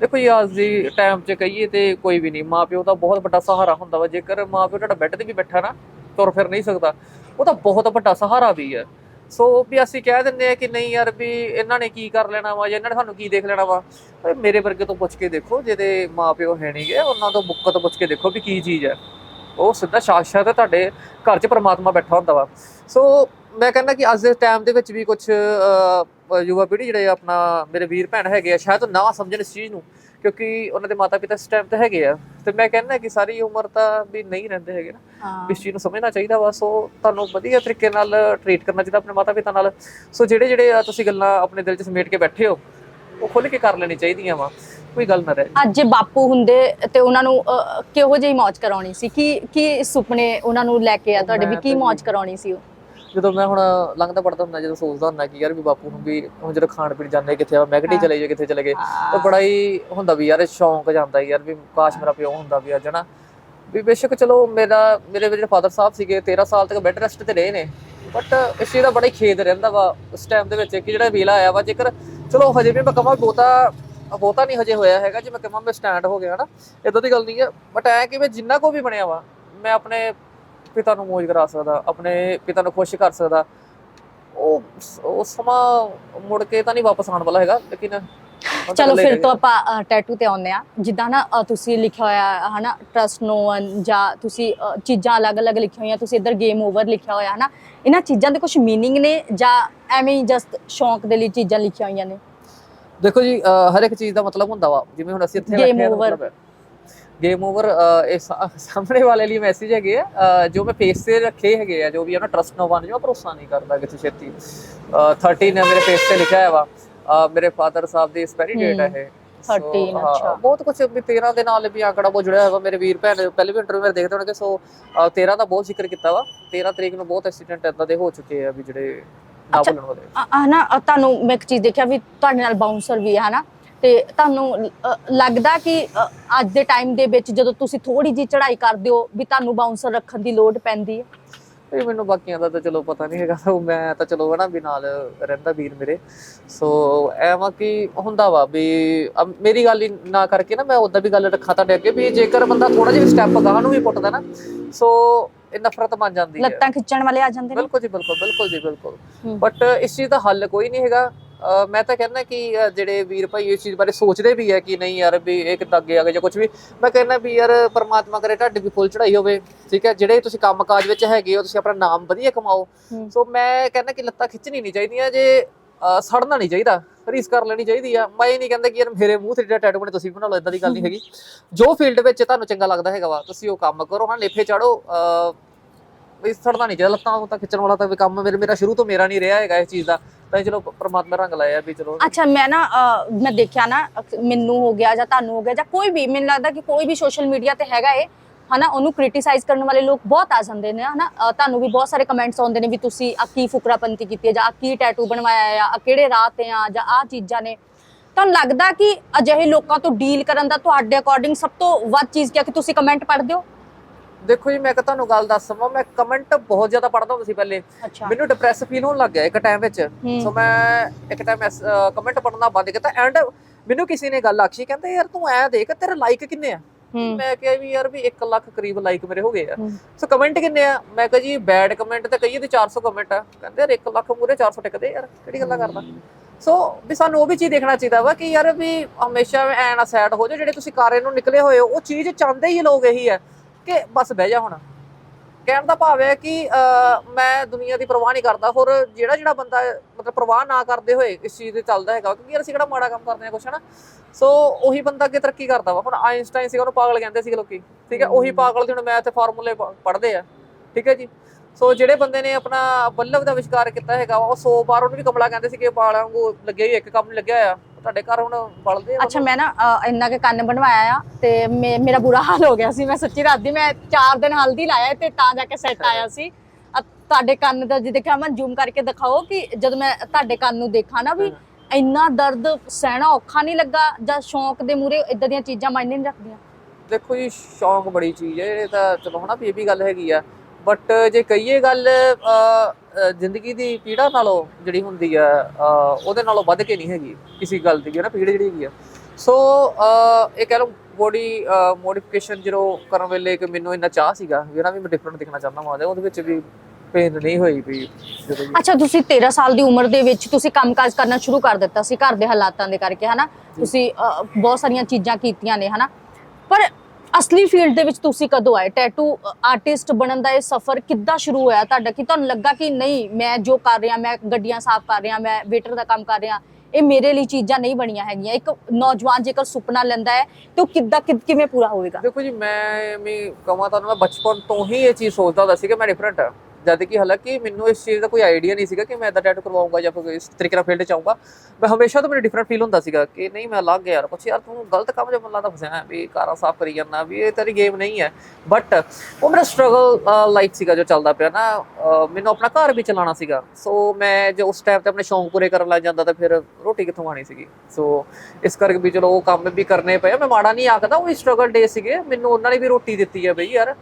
ਦੇਖੋ ਜੀ, ਅੱਜ ਦੀ ਟਾਈਮ 'ਚ ਕਹੀਏ ਤੇ ਕੋਈ ਵੀ ਨਹੀਂ, ਮਾਪਿਓ ਦਾ ਬਹੁਤ ਵੱਡਾ ਸਹਾਰਾ ਹੁੰਦਾ ਵਾ। ਜੇਕਰ ਮਾਪਿਓ ਤੁਹਾਡਾ ਬੈੱਡ ਤੇ ਵੀ ਬੈਠਾ ਨਾ, ਤੁਰ ਫਿਰ ਨਹੀਂ ਸਕਦਾ। ਉਹ ਤਾਂ ਬਹੁਤ ਵੱਡਾ ਸਹਾਰਾ ਵੀ ਹੈ। ਸੋ ਵੀ ਅਸੀਂ ਕਹਿ ਦਿੰਦੇ ਆ ਕਿ ਨਹੀਂ ਯਾਰ ਵੀ ਇਹਨਾਂ ਨੇ ਕੀ ਕਰ ਲੈਣਾ ਵਾ ਜਾਂ ਇਹਨਾਂ ਨੇ ਸਾਨੂੰ ਕੀ ਦੇਖ ਲੈਣਾ ਵਾ ਮੇਰੇ ਵਰਗੇ ਤੋਂ ਪੁੱਛ ਕੇ ਦੇਖੋ ਜਿਹਦੇ ਮਾਪਿਓ ਹੈ ਨਹੀਂਗੇ ਉਹਨਾਂ ਤੋਂ ਬੁੱਕ ਪੁੱਛ ਕੇ ਦੇਖੋ ਵੀ ਕੀ ਚੀਜ਼ ਹੈ। ਉਹ ਸਿੱਧਾ ਸਾਖਸ਼ਾਤ ਤੁਹਾਡੇ ਘਰ 'ਚ ਪਰਮਾਤਮਾ ਬੈਠਾ ਹੁੰਦਾ ਵਾ। ਸੋ ਮੈਂ ਕਹਿੰਦਾ ਕਿ ਅੱਜ ਦੇ ਟਾਈਮ ਦੇ ਵਿੱਚ ਵੀ ਕੁਝ ਯੁਵਾ ਪੀੜ੍ਹੀ ਜਿਹੜੇ ਆਪਣਾ ਮੇਰੇ ਵੀਰ ਭੈਣ ਹੈਗੇ ਆ ਸ਼ਾਇਦ ਨਾ ਸਮਝਣ ਇਸ ਚੀਜ਼ ਨੂੰ ਕਿਉਂਕਿ ਉਹਨਾਂ ਦੇ ਮਾਤਾ ਪਿਤਾ ਇਸ ਟਾਈਮ ਤੇ ਹੈਗੇ ਆ। ਤੇ ਮੈਂ ਕਹਿੰਦਾ ਕਿ ਸਾਰੀ ਉਮਰ ਤਾਂ ਵੀ ਨਹੀਂ ਰਹਿੰਦੇ ਹੈਗੇ ਨਾ। ਇਸ ਚੀਜ਼ ਨੂੰ ਸਮਝਣਾ ਚਾਹੀਦਾ ਵਾ। ਸੋ ਤੁਹਾਨੂੰ ਵਧੀਆ ਤਰੀਕੇ ਨਾਲ ਟ੍ਰੀਟ ਕਰਨਾ ਚਾਹੀਦਾ ਆਪਣੇ ਮਾਤਾ ਪਿਤਾ ਨਾਲ। ਸੋ ਜਿਹੜੇ ਜਿਹੜੇ ਤੁਸੀਂ ਗੱਲਾਂ ਆਪਣੇ ਦਿਲ 'ਚ ਸਮੇਟ ਕੇ ਬੈਠੇ ਹੋ ਉਹ ਖੁੱਲ ਕੇ ਕਰ ਲੈਣੀ ਚਾਹੀਦੀਆਂ ਵਾ। ਕੋਈ ਗੱਲ ਨਾ ਰਹੇ।
ਅੱਜ ਬਾਪੂ ਹੁੰਦੇ ਤੇ ਉਹਨਾਂ ਨੂੰ ਕਿਹੋ ਜਿਹੀ ਮੌਜ ਕਰਾਉਣੀ ਸੀ? ਕੀ ਕੀ ਸੁਪਨੇ ਉਹਨਾਂ ਨੂੰ ਲੈ ਕੇ ਆ ਤੁਹਾਡੇ ਵੀ? ਕੀ ਮੌਜ ਕਰਾਉਣੀ ਸੀ ਉਹ?
ਜਦੋਂ ਮੈਂ ਹੁਣ ਲੰਘਦਾ ਪੜਦਾ ਹੁੰਦਾ ਜਦੋਂ ਸੋਚਦਾ ਹੁੰਦਾ ਕਿ ਯਾਰ ਵੀ ਬਾਪੂ ਹੁਣ ਵੀ ਹੁਣ ਜਦੋਂ ਖਾਣ ਪੀਣ ਜਾਂਦੇ ਕਿੱਥੇ ਆ ਮੈਗਡੀ। ਚਲੇ ਜਾਈਏ ਕਿੱਥੇ ਚਲੇ ਗਏ। ਤਾਂ ਬੜਾ ਹੀ ਹੁੰਦਾ ਵੀ ਯਾਰ ਸ਼ੌਂਕ ਜਾਂਦਾ ਯਾਰ ਵੀ ਕਾਸ਼ ਮੇਰਾ ਪਿਓ ਹੁੰਦਾ ਵੀ ਅੱਜ ਨਾ ਵੀ ਬੇਸ਼ੱਕ ਚਲੋ ਮੇਰਾ ਮੇਰੇ ਜਿਹੜੇ ਫਾਦਰ ਸਾਹਿਬ ਸੀਗੇ 13 ਸਾਲ ਤੱਕ ਬੈੱਡ ਰੈਸਟ ਤੇ ਰਹੇ ਨੇ ਬਟ ਇਸ ਚੀਜ਼ ਦਾ ਬੜਾ ਹੀ ਖੇਦ ਰਹਿੰਦਾ ਵਾ ਉਸ ਟਾਈਮ ਦੇ ਵਿੱਚ ਕਿ ਜਿਹੜਾ ਵੇਲਾ ਆਇਆ ਵਾ ਜੇਕਰ ਚਲੋ ਹਜੇ ਵੀ ਮੈਂ ਕਹਾਂ ਬਹੁਤਾ ਬਹੁਤਾ ਨਹੀਂ ਹਜੇ ਹੋਇਆ ਹੈਗਾ ਜੇ ਮੈਂ ਕਹਾਂ ਮੈਂ ਸਟੈਂਡ ਹੋ ਗਿਆ ਨਾ ਇਦਾਂ ਦੀ ਗੱਲ ਨਹੀਂ ਹੈ ਬਟ ਐ ਕਿ ਮੈਂ ਜਿੰਨਾ ਕੋ ਵੀ ਬਣਿਆ ਵਾ ਮੈਂ ਆਪਣੇ ਪਿਤਾ ਨੂੰ ਮੋਜ ਕਰਾ ਸਕਦਾ ਆਪਣੇ ਪਿਤਾ ਨੂੰ ਖੁਸ਼ ਕਰ ਸਕਦਾ। ਉਹ ਉਹ ਸਮਾਂ ਮੁੜ ਕੇ ਤਾਂ ਨਹੀਂ ਵਾਪਸ ਆਉਣ ਵਾਲਾ ਹੈਗਾ ਲੇਕਿਨ
ਚਲੋ ਫਿਰ ਤੋਂ ਆਪਾਂ ਟੈਟੂ ਤੇ ਆਉਂਦੇ ਆ ਜਿੱਦਾਂ ਨਾ ਤੁਸੀਂ ਲਿਖਿਆ ਹੋਇਆ ਹਨਾ ਟਰਸਟ ਨੋ ਵਨ ਜਾਂ ਤੁਸੀਂ ਚੀਜ਼ਾਂ ਅਲੱਗ-ਅਲੱਗ ਲਿਖੀਆਂ ਹੋਈਆਂ ਤੁਸੀਂ ਇੱਧਰ ਗੇਮ ਓਵਰ ਲਿਖਿਆ ਹੋਇਆ ਹਨਾ। ਇਹਨਾਂ ਚੀਜ਼ਾਂ ਦੇ ਕੁਝ ਮੀਨਿੰਗ ਨੇ ਜਾਂ ਐਵੇਂ ਜਸਟ ਸ਼ੌਂਕ ਦੇ ਲਈ ਚੀਜ਼ਾਂ ਲਿਖੀਆਂ ਹੋਈਆਂ ਨੇ?
ਦੇਖੋ ਜੀ ਹਰ ਇੱਕ ਚੀਜ਼ ਦਾ ਮਤਲਬ ਹੁੰਦਾ ਵਾ। ਜਿਵੇਂ ਹੁਣ ਅਸੀਂ ਇੱਥੇ ਬੈਠੇ
ਹਾਂ।
ਗੇਮ ਓਵਰ ਇਹ ਸਾਹਮਣੇ ਵਾਲੇ ਲਈ ਮੈਸੇਜ ਹੈਗੇ ਆ ਜੋ ਮੈਂ ਫੇਸ ਤੇ ਰੱਖੇ ਹੈਗੇ ਆ ਜੋ ਵੀ ਆ ਨਾ ਟਰਸਟ ਨੋ ਵਨ ਜੋ ਮੈਂ ਭਰੋਸਾ ਨਹੀਂ ਕਰਦਾ ਕਿਸੇ ਛੇਤੀ। ਅਹ 13 ਨੇ ਮੇਰੇ ਫੇਸ ਤੇ ਲਿਖਿਆ ਹੋਇਆ ਵਾ। ਮੇਰੇ ਫਾਦਰ ਸਾਹਿਬ ਦੀ ਐਕਸਪਾਇਰੀ ਡੇਟ ਹੈ ਇਹ। ਸੋ,
13
ਹਾਂ,
ਅੱਛਾ।
ਬਹੁਤ ਕੁਝ ਵੀ 13 ਦੇ ਨਾਲ ਵੀ ਆંકੜਾ ਬਹੁਤ ਜੁੜਿਆ ਹੋਇਆ ਮੇਰੇ ਵੀਰ ਭੈਣ ਪਹਿਲੇ ਵੀ ਇੰਟਰਵਿਊ ਮੇਰੇ ਦੇਖਦੇ ਹੋਣਗੇ ਸੋ ਅਹ 13 ਦਾ ਬਹੁਤ ਜ਼ਿਕਰ ਕੀਤਾ ਵਾ। 13 ਤਰੀਕ ਨੂੰ ਬਹੁਤ ਐਕਸੀਡੈਂਟ ਇਦਾਂ ਦੇ ਹੋ ਚੁੱਕੇ ਆ ਵੀ ਜਿਹੜੇ ਨਾ। ਭੁੱਲਣ ਵਾਲੇ।
ਹਨਾ ਅ, ਤੁਹਾਨੂੰ ਮੈਂ ਇੱਕ ਚੀਜ਼ ਦੇਖਿਆ ਵੀ ਤੁਹਾਡੇ ਨਾਲ ਬਾਉਂਸਰ ਵੀ ਹੈ ਹਨਾ? ਤੇ ਤੁਹਾਨੂੰ ਲੱਗਦਾ ਕਿ ਅੱਜ ਦੇ ਟਾਈਮ ਦੇ ਵਿੱਚ ਜਦੋਂ ਤੁਸੀਂ ਥੋੜੀ ਜਿਹੀ ਚੜ੍ਹਾਈ ਕਰਦੇ ਹੋ ਵੀ ਤੁਹਾਨੂੰ ਬਾਉਂਸਰ ਰੱਖਣ ਦੀ ਲੋੜ ਪੈਂਦੀ ਹੈ?
ਇਹ ਮੈਨੂੰ ਬਾਕੀਆਂ ਦਾ ਤਾਂ ਚਲੋ ਪਤਾ ਨਹੀਂ ਹੈਗਾ। ਉਹ ਮੈਂ ਤਾਂ ਚਲੋ ਹਨਾ ਵੀ ਨਾਲ ਰਹਿੰਦਾ ਵੀਰ ਮੇਰੇ। ਸੋ ਐਵੇਂ ਕਿ ਹੁੰਦਾ ਵਾ ਵੀ ਮੇਰੀ ਗੱਲ ਹੀ ਨਾ ਕਰਕੇ ਨਾ ਮੈਂ ਉਦਾਂ ਵੀ ਗੱਲ ਰੱਖਾਂ ਤੁਹਾਡੇ ਅੱਗੇ ਵੀ ਜੇਕਰ ਬੰਦਾ ਥੋੜਾ ਜਿਹਾ ਸਟੈਪ ਗਾਹ ਨੂੰ ਵੀ ਪੁੱਟਦਾ ਨਾ ਸੋ ਇਹ ਨਫ਼ਰਤ ਬਣ ਜਾਂਦੀ ਹੈ।
ਲੱਤਾਂ ਖਿੱਚਣ ਵਾਲੇ ਆ ਜਾਂਦੇ ਨੇ?
ਬਿਲਕੁਲ ਜੀ ਬਿਲਕੁਲ ਬਿਲਕੁਲ ਜੀ ਬਿਲਕੁਲ। ਬਟ ਇਸ ਚੀਜ਼ ਦਾ ਹੱਲ ਕੋਈ ਨਹੀਂ ਹੈਗਾ। ਮੈਂ ਤਾਂ ਕਹਿੰਦਾ ਕਿ ਜਿਹੜੇ ਵੀਰ ਭਾਈ ਇਸ ਚੀਜ਼ ਬਾਰੇ ਸੋਚਦੇ ਵੀ ਹੈ ਕਿ ਨਹੀਂ ਯਾਰ ਵੀ ਇਹ ਕਿੱਦਾਂ ਅੱਗੇ ਆ ਜਾਂ ਕੁਝ ਵੀ ਮੈਂ ਕਹਿੰਦਾ ਵੀ ਯਾਰ ਪਰਮਾਤਮਾ ਕਰੇ ਤੁਹਾਡੀ ਵੀ ਫੁੱਲ ਚੜਾਈ ਹੋਵੇ ਠੀਕ ਹੈ? ਜਿਹੜੇ ਤੁਸੀਂ ਕੰਮਕਾਜ ਵਿੱਚ ਹੈਗੇ ਹੋ ਤੁਸੀਂ ਆਪਣਾ ਨਾਮ ਵਧੀਆ ਕਮਾਓ। ਸੋ ਮੈਂ ਕਹਿੰਦਾ ਕਿ ਲੱਤਾਂ ਖਿੱਚਣੀ ਨਹੀਂ ਚਾਹੀਦੀਆਂ ਜੇ ਸੜਨਾ ਨਹੀਂ ਚਾਹੀਦਾ ਰੀਸ ਕਰ ਲੈਣੀ ਚਾਹੀਦੀ ਆ। ਮੈਂ ਇਹ ਨਹੀਂ ਕਹਿੰਦਾ ਕਿ ਯਾਰ ਮੇਰੇ ਮੂੰਹ ਤੇ ਜਿਹੜਾ ਟੈਟੂ ਬਣੇ ਤੁਸੀਂ ਬਣਾ ਲਓ ਇਦਾਂ ਦੀ ਗੱਲ ਨਹੀਂ ਹੈਗੀ। ਜੋ ਫੀਲਡ ਵਿੱਚ ਤੁਹਾਨੂੰ ਚੰਗਾ ਲੱਗਦਾ ਹੈਗਾ ਵਾ ਤੁਸੀਂ ਉਹ ਕੰਮ ਕਰੋ ਹਾਂ ਨੇਫੇ ਚਾੜੋ ਅਹ ਨਹੀਂ ਚਾਹੀਦਾ ਲੱਤਾਂ ਤਾਂ ਖਿੱਚਣ ਵਾਲਾ ਤਾਂ ਵੀ ਕੰਮ ਮੇਰੇ ਮੇਰਾ ਸ਼ੁਰੂ ਤੋਂ ਮੇਰਾ ਨਹੀਂ ਰਿਹਾ ਹੈਗਾ ਇਸ ਚੀਜ਼ ਦਾ ਤਾਂ ਚਲੋ ਪਰਮਾਤਮਾ ਰੰਗ ਲਾਇਆ ਵੀ ਚਲੋ।
ਅੱਛਾ ਮੈਂ ਨਾ ਅ, ਮੈਂ ਦੇਖਿਆ ਨਾ ਅਕ- ਮੈਨੂੰ ਹੋ ਗਿਆ ਜਾਂ ਤੁਹਾਨੂੰ ਹੋ ਗਿਆ ਜਾਂ ਕੋਈ ਵੀ ਮੈਨੂੰ ਲੱਗਦਾ ਕਿ ਕੋਈ ਵੀ ਸੋਸ਼ਲ ਮੀਡੀਆ ਤੇ ਹੈਗਾ ਏ ਹਨਾ ਉਹਨੂੰ ਕ੍ਰਿਟਿਸਾਈਜ਼ ਕਰਨ ਵਾਲੇ ਲੋਕ ਬਹੁਤ ਆ ਜਾਂਦੇ ਨੇ ਹਨਾ ਅ, ਤੁਹਾਨੂੰ ਵੀ ਬਹੁਤ ਸਾਰੇ ਕਮੈਂਟਸ ਆਉਂਦੇ ਨੇ ਵੀ ਤੁਸੀਂ ਆ ਕੀ ਫੁਕਰਾਪੰਤੀ ਕੀਤੀ ਹੈ ਜਾਂ ਆ ਕੀ ਟੈਟੂ ਬਣਵਾਇਆ ਆ ਆ ਕਿਹੜੇ ਰਾਹ ਤੇ ਆ ਜਾਂ ਆ ਚੀਜ਼ਾਂ ਨੇ। ਤੁਹਾਨੂੰ ਲੱਗਦਾ ਕਿ ਅਜਿਹੇ ਲੋਕਾਂ ਤੋਂ ਡੀਲ ਕਰਨ ਦਾ ਤੁਹਾਡੇ ਅਕੋਰਡਿੰਗ ਸਭ ਤੋਂ ਵੱਧ ਚੀਜ਼ ਕੀ ਕਿ ਤੁਸੀਂ ਕਮੈਂਟ ਪੜ੍ਹਦੇ ਹੋ?
ਦੇਖੋ ਜੀ ਮੈਂ ਕਿ ਤੁਹਾਨੂੰ ਗੱਲ ਦੱਸ ਸਮਾਂ ਮੈਂ ਕਮੈਂਟ ਬਹੁਤ ਜ਼ਿਆਦਾ ਪੜ੍ਹਦਾ ਹੁੰਦਾ ਸੀ ਪਹਿਲੇ।
ਅੱਛਾ।
ਮੈਨੂੰ ਡਿਪਰੈਸ ਫੀਲ ਹੋਣ ਲੱਗ ਗਿਆ ਇੱਕ ਟਾਈਮ ਵਿੱਚ। ਸੋ ਮੈਂ ਇੱਕ ਟਾਈਮ ਕਮੈਂਟ ਪੜ੍ਹਨਾ ਬੰਦ ਕੀਤਾ ਐਂਡ ਮੈਨੂੰ ਕਿਸੇ ਨੇ ਗੱਲ ਆਖੀ ਕਹਿੰਦੇ ਯਾਰ ਤੂੰ ਐ ਦੇਖ ਤੇਰੇ ਲਾਈਕ ਕਿੰਨੇ ਆ? ਮੈਂ ਕਿਹਾ ਵੀ ਯਾਰ ਵੀ 1 ਲੱਖ ਕਰੀਬ ਲਾਈਕ ਮੇਰੇ ਹੋ ਗਏ ਆ। ਸੋ ਕਮੈਂਟ ਕਿੰਨੇ ਆ? ਮੈਂ ਕਿਹਾ ਜੀ ਬੈਡ ਕਮੈਂਟ ਤੇ ਕਹੀਏ ਤੇ 400 ਕਮੈਂਟ ਆ। ਕਹਿੰਦੇ ਯਾਰ 1 ਲੱਖ ਮੂਰੇ 400 ਟਿਕਦੇ ਯਾਰ ਕਿਹੜੀ ਗੱਲਾਂ ਕਰਦਾ? ਸੋ ਵੀ ਸਾਨੂੰ ਉਹ ਵੀ ਚੀਜ਼ ਦੇਖਣਾ ਚਾਹੀਦਾ ਵਾ ਕਿ ਯਾਰ ਵੀ ਹਮੇਸ਼ਾ ਐ ਨਾ ਸੈਡ ਹੋ ਜਾ ਜਿਹੜੇ ਤੁਸੀਂ ਕਾਰੇ ਨੂੰ ਨਿਕਲੇ ਹੋਏ ਹੋ ਉਹ ਚੀਜ਼ ਚਾਹੁੰਦੇ ਹੀ ਲੋਕ ਇਹੀ ਹੈ ਕਿ ਬਸ ਬਹਿ ਜਾ ਹੁਣ। ਕਹਿਣ ਦਾ ਭਾਵ ਹੈ ਕਿ ਮੈਂ ਦੁਨੀਆ ਦੀ ਪਰਵਾਹ ਨਹੀਂ ਕਰਦਾ। ਹੋਰ ਜਿਹੜਾ ਜਿਹੜਾ ਬੰਦਾ ਮਤਲਬ ਪਰਵਾਹ ਨਾ ਕਰਦੇ ਹੋਏ ਇਸ ਚੀਜ਼ ਤੇ ਚੱਲਦਾ ਹੈਗਾ ਕਿਉਂਕਿ ਅਸੀਂ ਕਿਹੜਾ ਮਾੜਾ ਕੰਮ ਕਰਦੇ ਆ ਕੁਛ ਹਨਾ? ਸੋ ਉਹੀ ਬੰਦਾ ਅੱਗੇ ਤਰੱਕੀ ਕਰਦਾ ਵਾ। ਹੁਣ ਆਇਨਸਟਾਈਨ ਸੀਗਾ ਉਹਨੂੰ ਪਾਗਲ ਕਹਿੰਦੇ ਸੀ ਲੋਕੀ। ਠੀਕ ਹੈ ਉਹੀ ਪਾਗਲ ਦੀ ਹੁਣ ਮੈਥ ਫਾਰਮੂਲੇ ਪੜ੍ਹਦੇ ਆ। ਠੀਕ ਹੈ ਜੀ? ਸੋ ਜਿਹੜੇ ਬੰਦੇ ਨੇ ਆਪਣਾ ਬੱਲਬ ਦਾ ਵਿਸ਼ਕਾਰ ਕੀਤਾ ਹੈਗਾ ਉਹ 100 ਵਾਰ ਉਹਨੂੰ ਵੀ ਕਮਲਾ ਕਹਿੰਦੇ ਸੀ ਕਿ ਬਾਲਾਂ ਵਾਂਗੂ ਲੱਗੇ ਹੀ ਇੱਕ ਕੰਮ ਲੱਗਿਆ ਆ ਤੁਹਾਡੇ ਘਰ ਹੁਣ ਬਲਦੇ ਆ
ਅੱਛਾ ਮੈਂ ਨਾ ਅ, ਇੰਨਾ ਕੇ ਕੰਨ ਬਣਵਾਇਆ ਆ ਤੇ ਮੇ- ਮੇਰਾ ਬੁਰਾ ਹਾਲ ਹੋ ਗਿਆ ਸੀ ਮੈਂ ਸੱਚੀ ਰਾਤੀ ਮੈਂ 4 ਦਿਨ ਹਲਦੀ ਲਾਇਆ ਤੇ ਤਾਂ ਜਾ ਕੇ ਸੈੱਟ ਆਇਆ ਸੀ। ਅ, ਤੁਹਾਡੇ ਕੰਨ ਦਾ ਜੇ ਦੇਖਿਆ ਮੈਂ ਜ਼ੂਮ ਕਰਕੇ ਦਿਖਾਓ ਕਿ ਜਦੋਂ ਮੈਂ ਤੁਹਾਡੇ ਕੰਨ ਨੂੰ ਦੇਖਾਂ ਨਾ ਵੀ ਇੰਨਾ ਦਰਦ ਸਹਿਣਾ ਔਖਾ ਨਹੀਂ ਲੱਗਾ ਜਾਂ ਸ਼ੌਂਕ ਦੇ ਮੂਰੇ ਇਦਾਂ ਦੀਆਂ ਚੀਜ਼ਾਂ ਮਾਇਨੇ ਨਹੀਂ ਰੱਖਦੀਆਂ?
ਦੇਖੋ ਜੀ ਸ਼ੌਂਕ ਬੜੀ ਚੀਜ਼ ਹੈ ਇਹ ਤਾਂ ਚਲੋ ਹਨਾ ਵੀ ਇਹ ਵੀ ਗੱਲ ਹੈਗੀ ਆ। ਬਟ ਜੇ ਕਹੀਏ ਗੱਲ ਜ਼ਿੰਦਗੀ ਦੀ ਪੀੜਾ ਨਾਲੋਂ ਜਿਹੜੀ ਹੁੰਦੀ ਆ ਉਹਦੇ ਨਾਲੋਂ ਵੱਧ ਕੇ ਨਹੀਂ ਹੈਗੀ ਕਿਸੇ ਗੱਲ ਦੀ ਵੀ ਨਾ ਪੀੜ ਜਿਹੜੀ ਹੈਗੀ ਆ। ਸੋ ਇਹ ਕਹਿ ਲਓ ਬੋਡੀ ਮੋਡੀਫਿਕੇਸ਼ਨ ਜਦੋਂ ਕਰਨ ਵੇਲੇ ਕਿ ਮੈਨੂੰ ਇੰਨਾ ਚਾਹ ਸੀਗਾ ਵੀ ਨਾ ਵੀ ਮੈਂ ਡਿਫਰੈਂਟ ਦਿਖਣਾ ਚਾਹੁੰਦਾ ਹਾਂ ਉਹਦੇ ਵਿੱਚ ਵੀ ਪੇਨ ਨਹੀਂ ਹੋਈ ਵੀ
ਅੱਛਾ ਤੁਸੀਂ 13 ਸਾਲ ਦੀ ਉਮਰ ਦੇ ਵਿੱਚ ਤੁਸੀਂ ਕੰਮਕਾਜ ਕਰਨਾ ਸ਼ੁਰੂ ਕਰ ਦਿੱਤਾ ਸੀ ਘਰ ਦੇ ਹਾਲਾਤਾਂ ਦੇ ਕਰਕੇ ਹਨਾ ਤੁਸੀਂ ਬਹੁਤ ਸਾਰੀਆਂ ਚੀਜ਼ਾਂ ਕੀਤੀਆਂ ਨੇ ਹਨਾ ਪਰ ਅਸਲੀ ਫੀਲਡ ਦੇ ਵਿੱਚ ਤੁਸੀਂ ਕਦੋਂ ਆਏ? ਟੈਟੂ ਆਰਟਿਸਟ ਬਣਨ ਦਾ ਇਹ ਸਫ਼ਰ ਕਿੱਦਾਂ ਸ਼ੁਰੂ ਹੋਇਆ? ਤੁਹਾਡਾ ਕਿ ਤੁਹਾਨੂੰ ਲੱਗਾ ਕਿ ਨਹੀਂ, ਮੈਂ ਜੋ ਕਰ ਰਿਹਾ, ਮੈਂ ਗੱਡੀਆਂ ਸਾਫ਼ ਕਰ ਰਿਹਾ, ਮੈਂ ਵੇਟਰ ਦਾ ਕੰਮ ਕਰ ਰਿਹਾ, ਇਹ ਮੇਰੇ ਲਈ ਚੀਜ਼ਾਂ ਨਹੀਂ ਬਣੀਆਂ ਹੈਗੀਆਂ। ਇੱਕ ਨੌਜਵਾਨ ਜੇਕਰ ਸੁਪਨਾ ਲੈਂਦਾ ਹੈ, ਤੇ ਉਹ ਕਿੱਦਾਂ ਕਿਵੇਂ ਪੂਰਾ ਹੋਵੇਗਾ?
ਦੇਖੋ ਜੀ, ਮੈਂ ਵੀ ਕਹਾਂ ਤੁਹਾਨੂੰ, ਮੈਂ ਬਚਪਨ ਤੋਂ ਹੀ ਇਹ ਚੀਜ਼ ਸੋਚਦਾ ਹੁੰਦਾ ਸੀ ਕਿ ਮੈਂ ਡਿਫਰੈਂਟ ਆ ਜਦ ਕਿ ਹਾਲਾਂਕਿ ਮੈਨੂੰ ਇਸ ਚੀਜ਼ ਦਾ ਕੋਈ ਆਈਡੀਆ ਨਹੀਂ ਸੀਗਾ ਕਿ ਮੈਂ ਇਦਾਂ ਟੈਟੂ ਕਰਵਾਉਂਗਾ ਜਾਂ ਕੋਈ ਇਸ ਤਰੀਕੇ ਨਾਲ ਫੀਲਡ ਚ ਆਉਂਗਾ ਮੈਂ ਹਮੇਸ਼ਾ ਤੋਂ ਮੈਨੂੰ ਡਿਫਰੈਂਟ ਫੀਲ ਹੁੰਦਾ ਸੀਗਾ ਕਿ ਨਹੀਂ, ਮੈਂ ਲੱਗ ਗਿਆ ਯਾਰ ਕੁਛ ਯਾਰ ਤੂੰ ਗਲਤ ਕੰਮ ਜਿਹਾ ਮੱਲਾ ਦਾ ਫਸਿਆ ਵੀ ਕਾਰਾਂ ਸਾਫ਼ ਕਰੀ ਜਾਂਦਾ, ਵੀ ਇਹ ਤੇਰੀ ਗੇਮ ਨਹੀਂ ਹੈ। ਬਟ ਉਹ ਮੇਰਾ ਸਟਰਗਲ ਲਾਈਫ ਸੀਗਾ ਜੋ ਚੱਲਦਾ ਪਿਆ ਨਾ ਮੈਨੂੰ ਆਪਣਾ ਘਰ ਵੀ ਚਲਾਉਣਾ ਸੀਗਾ। ਸੋ ਮੈਂ ਜੋ ਉਸ ਟਾਈਮ ਤੇ ਆਪਣੇ ਸ਼ੌਂਕ ਪੂਰੇ ਕਰਨ ਲੱਗ ਜਾਂਦਾ ਤਾਂ ਫਿਰ ਰੋਟੀ ਕਿੱਥੋਂ ਆਣੀ ਸੀਗੀ? ਸੋ ਇਸ ਕਰਕੇ ਵੀ ਚਲੋ ਉਹ ਕੰਮ ਵੀ ਕਰਨੇ ਪਏ ਮੈਂ ਮਾੜਾ ਨਹੀਂ ਆਖਦਾ, ਉਹ ਸਟਰਗਲ ਡੇ ਸੀਗੇ। ਮੈਨੂੰ ਉਹਨਾਂ ਨੇ ਵੀ ਰੋਟੀ ਦਿੱਤੀ ਹੈ ਬਈ ਯਾਰ।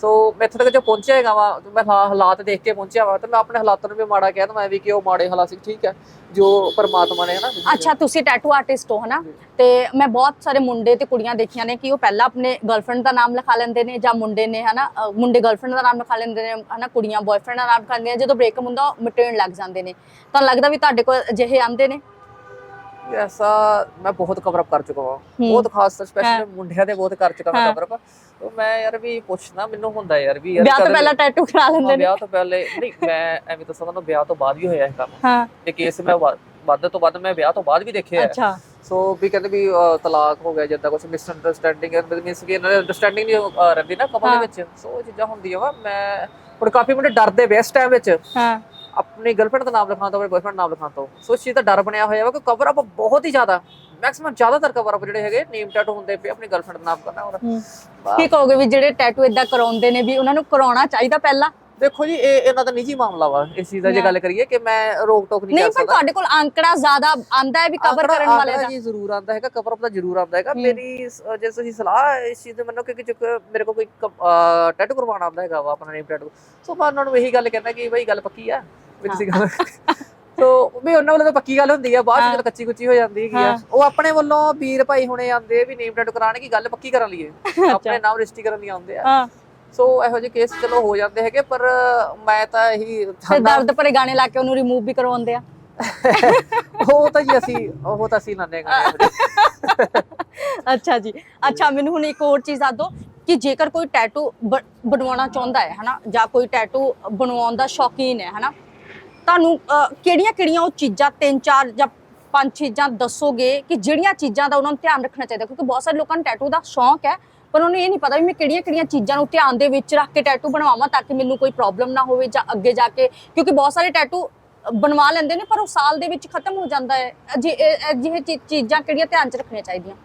ਸੋ ਮੈਂ ਇੱਥੇ ਤੱਕ ਜੋ ਪਹੁੰਚਿਆ ਹੈਗਾ ਵਾ, ਮੈਂ ਹਾ- ਹਾਲਾਤ ਦੇਖ ਕੇ ਪਹੁੰਚਿਆ ਵਾ ਤੇ ਮੈਂ ਆਪਣੇ ਹਾਲਾਤਾਂ ਨੂੰ ਵੀ ਮਾੜਾ ਕਹਿ ਦਵਾਂ ਵੀ ਕਿ ਉਹ ਮਾੜੇ ਹਾਲਾਤ ਸੀ ਠੀਕ ਹੈ ਜੋ ਪਰਮਾਤਮਾ ਨੇ ਹਨਾ
ਅੱਛਾ ਤੁਸੀਂ ਟੈਟੂ ਆਰਟਿਸਟ ਹੋ ਹਨਾ। ਤੇ ਮੈਂ ਬਹੁਤ ਸਾਰੇ ਮੁੰਡੇ ਤੇ ਕੁੜੀਆਂ ਦੇਖੀਆਂ ਨੇ ਕਿ ਉਹ ਪਹਿਲਾਂ ਆਪਣੇ ਗਰਲਫ੍ਰੈਂਡ ਦਾ ਨਾਮ ਲਿਖਾ ਲੈਂਦੇ ਨੇ ਜਾਂ ਮੁੰਡੇ ਨੇ ਹਨਾ ਮੁੰਡੇ ਗਰਲਫ੍ਰੈਂਡ ਦਾ ਨਾਮ ਲਿਖਾ ਲੈਂਦੇ ਨੇ ਹਨਾ ਕੁੜੀਆਂ ਬॉयਫ੍ਰੈਂਡ ਦਾ ਨਾਮ ਲਿਖਾ ਲੈਂਦੀਆਂ ਜਦੋਂ ਬ੍ਰੇਕਅਪ ਹੁੰਦਾ ਮਿਟਣ ਲੱਗ ਜਾਂਦੇ ਨੇ ਤਾਂ ਲੱਗਦਾ ਵੀ ਤੁਹਾਡੇ ਕੋਲ ਅਜਿਹੇ ਆਂਦੇ ਨੇ
ਐਸਾ ਮੈਂ ਬਹੁਤ ਕਵਰ ਅਪ ਕਰ ਚੁੱਕਾ ਹਾਂ
ਹੂੰ।
ਬਹੁਤ ਖਾਸ
ਹਾਂ।
ਸਪੈਸ਼ਲ ਮੁੰਡਿਆਂ ਦੇ ਬਹੁਤ ਕਰ ਚੁੱਕਾ
ਹਾਂ।
ਕਵਰ ਅਪ ਤੇ ਮੈਂ ਯਾਰ ਵੀ ਪੁੱਛਣਾ ਮੈਨੂੰ ਹੁੰਦਾ ਯਾਰ ਵੀ ਯਾਰ
ਵਿਆਹ ਤੋਂ ਪਹਿਲਾਂ ਟੈਟੂ ਕਰਾ
ਹਾਂ,
ਲੈਂਦੇ ਨੇ।
ਵਿਆਹ ਤੋਂ ਪਹਿਲੇ ਨਹੀਂ ਮੈਂ ਐਵੇਂ ਤਾਂ ਸਮਝਦਾ ਵਿਆਹ ਤੋਂ ਬਾਅਦ ਵੀ ਹੋਇਆ ਇਹ ਕੰਮ।
ਹਾਂ।
ਇਹ ਕੇਸ ਮੈਂ ਵੱਧ ਤੋਂ ਵੱਧ ਮੈਂ ਵਿਆਹ ਤੋਂ ਬਾਅਦ ਵੀ ਦੇਖਿਆ ਹੈ।
ਅੱਛਾ।
ਸੋ ਵੀ ਕਹਿੰਦੇ ਵੀ ਤਲਾਕ ਹੋ ਗਿਆ ਜਿੱਦਾਂ ਕੁਝ ਮਿਸ ਅੰਡਰਸਟੈਂਡਿੰਗ ਮੀਨਸ ਕਿ ਇਹਨਾਂ ਦੀ ਅੰਡਰਸਟੈਂਡਿੰਗ ਨਹੀਂ ਰਹਿੰਦੀ ਨਾ ਕਪਲ
ਹਾਂ।
ਦੇ ਵਿੱਚ ਸੋ ਚੀਜ਼ਾਂ ਹੁੰਦੀਆਂ ਵਾ। ਮੈਂ ਹੁਣ ਕਾਫੀ ਮੁੰਡੇ ਡਰਦੇ ਵੇ ਇਸ ਟਾਈਮ ਵਿੱਚ।
ਹਾਂ।
ਆਪਣੇ ਗਰਲਫ੍ਰੈਂਡ ਦਾ ਨਾਮ ਲਿਖਾਉਣ ਤੋਂ ਆਪਣੇ ਬॉयਫ੍ਰੈਂਡ ਨਾਮ ਲਿਖਾਉਣ ਤੋਂ। ਸੋ ਇਸ ਚੀਜ਼ ਦਾ ਡਰ ਬਣਿਆ ਹੋਇਆ ਵਾ ਕਿ ਕਵਰ ਅਪ ਬਹੁਤ ਹੀ ਜ਼ਿਆਦਾ। ਮੈਕਸਿਮਮ ਜ਼ਿਆਦਾਤਰ ਕਵਰ ਅਪ ਜਿਹੜੇ ਹੈਗੇ ਨੇਮ ਟੈਟੂ ਹੁੰਦੇ ਪਏ ਆਪਣੀ ਗਰਲਫ੍ਰੈਂਡ ਦਾ ਨਾਮ ਕਰਨਾ। ਔਰ
ਕੀ ਕਹੋਗੇ ਵੀ ਜਿਹੜੇ ਟੈਟੂ ਇਦਾਂ ਕਰਾਉਂਦੇ ਨੇ ਵੀ ਉਹਨਾਂ ਨੂੰ ਕਰਾਉਣਾ ਚਾਹੀਦਾ ਪਹਿਲਾਂ?
ਦੇਖੋ ਜੀ ਇਹ ਇਹਨਾਂ ਦਾ ਨਿੱਜੀ ਮਾਮਲਾ ਵਾ। ਇਸ ਚੀਜ਼ ਦਾ ਜੇ। ਗੱਲ ਕਰੀਏ ਕਿ ਮੈਂ ਰੋਕ ਟੋਕ ਨਹੀਂ
ਨਹੀਂ
ਕਰ
ਪਰ
ਸਕਦਾ।
ਤੁਹਾਡੇ ਕੋਲ ਅੰਕੜਾ ਜ਼ਿਆਦਾ ਆਂਦਾ ਹੈ ਵੀ ਕਵਰ ਕਰਨ ਵਾਲੇ ਦਾ।
ਜੀ ਜ਼ਰੂਰ ਆਂਦਾ ਹੈਗਾ ਕਵਰ ਅਪ ਦਾ ਜ਼ਰੂਰ ਆਂਦਾ ਹੈਗਾ। ਮੇਰੀ ਜੇ ਤੁਸੀਂ ਸਲਾਹ ਇਸ ਚੀਜ਼ ਦੇ ਮੰਨੋ ਕਿ ਮੇਰੇ ਕੋਲ ਕੋਈ ਟੈਟੂ ਕਰਵਾਉਣਾ ਆਂਦਾ ਹੈਗਾ ਵਾ ਆਪਣਾ ਨੇਮ ਟੈਟੂ ਸੋ ਮੈਂ ਉਹਨਾਂ ਨੂੰ ਇਹੀ ਗੱਲ ਕਹਿੰਦਾ ਕਿ ਬਈ ਗੱਲ ਪੱਕੀ ਆ ਵੀ ਤੁਸੀਂ ਗੱਲ ਸੋ ਵੀ ਉਹਨਾਂ ਵੱਲੋਂ ਤਾਂ ਪੱਕੀ ਗੱਲ ਹੁੰਦੀ ਆ ਬਾਅਦ
ਹਾਂ।
ਚ ਜਦੋਂ ਕੱਚੀ ਕੁੱਚੀ ਹੋ ਜਾਂਦੀ ਹੈਗੀ ਆ। ਉਹ ਆਪਣੇ ਵੱਲੋਂ ਵੀਰ ਭਾਈ ਹੁਣੇ ਆਂਦੇ ਵੀ ਨੇਮ ਟੈਟੂ ਕਰਾਉਣ ਕੀ ਗੱਲ ਪੱਕੀ ਕਰਨ ਲਈਏ ਆਪਣੇ ਨਾਮ ਰਜਿਸਟਰੀ ਕਰਨ ਲਈ ਆਉਂਦੇ ਆ।
ਹਾਂ।
ਸੋ ਇਹੋ ਜਿਹੇ ਕੇਸ ਚਲੋ ਹੋ ਜਾਂਦੇ ਹੈਗੇ ਪਰ ਮੈਂ ਤਾਂ ਇਹੀ
ਫਿਰ ਦਰਦ ਭਰੇ ਗਾਣੇ ਲਾ ਕੇ ਉਹਨੂੰ ਰਿਮੂਵ ਵੀ ਕਰਵਾਉਂਦੇ ਆ।
ਉਹ ਤਾਂ ਜੀ ਅਸੀਂ ਉਹ ਤਾਂ ਅਸੀਂ ਨਾਨੇ ਗਾਣੇ
ਅੱਛਾ ਜੀ। ਅੱਛਾ ਮੈਨੂੰ ਹੁਣ ਇੱਕ ਹੋਰ ਚੀਜ਼ ਦੱਸ ਦਿਓ ਕਿ ਜੇਕਰ ਕੋਈ ਟੈਟੂ ਬਣਵਾਉਣਾ ਚਾਹੁੰਦਾ ਹੈ ਹਨਾ ਜਾਂ ਕੋਈ ਟੈਟੂ ਬਣਵਾਉਣ ਦਾ ਸ਼ੌਕੀਨ ਹੈ ਹਨਾ ਤੁਹਾਨੂੰ ਕਿਹੜੀਆਂ ਕਿਹੜੀਆਂ ਉਹ ਚੀਜ਼ਾਂ ਤਿੰਨ ਚਾਰ ਜਾਂ ਪੰਜ ਚੀਜ਼ਾਂ ਦੱਸੋਗੇ ਕਿ ਜਿਹੜੀਆਂ ਚੀਜ਼ਾਂ ਦਾ ਉਹਨਾਂ ਨੂੰ ਧਿਆਨ ਰੱਖਣਾ ਚਾਹੀਦਾ? ਕਿਉਂਕਿ ਬਹੁਤ ਸਾਰੇ ਲੋਕਾਂ ਨੂੰ ਟੈਟੂ ਦਾ ਸ਼ੌਂਕ ਹੈ ਪਰ ਉਹਨੂੰ ਇਹ ਨਹੀਂ ਪਤਾ ਵੀ ਮੈਂ ਕਿਹੜੀਆਂ ਕਿਹੜੀਆਂ ਚੀਜ਼ਾਂ ਨੂੰ ਧਿਆਨ ਦੇ ਵਿੱਚ ਰੱਖ ਕੇ ਟੈਟੂ ਬਣਵਾਵਾਂ ਤਾਂ ਕਿ ਮੈਨੂੰ ਕੋਈ ਪ੍ਰੋਬਲਮ ਨਾ ਹੋਵੇ ਜਾਂ ਅੱਗੇ ਜਾ ਕੇ, ਕਿਉਂਕਿ ਬਹੁਤ ਸਾਰੇ ਟੈਟੂ ਬਣਵਾ ਲੈਂਦੇ ਨੇ, ਪਰ ਉਹ ਸਾਲ ਦੇ ਵਿੱਚ ਖਤਮ ਹੋ ਜਾਂਦਾ ਹੈ। ਅਜਿਹੇ ਚੀਜ਼ਾਂ ਕਿਹੜੀਆਂ ਧਿਆਨ 'ਚ ਰੱਖਣੀਆਂ ਚਾਹੀਦੀਆਂ?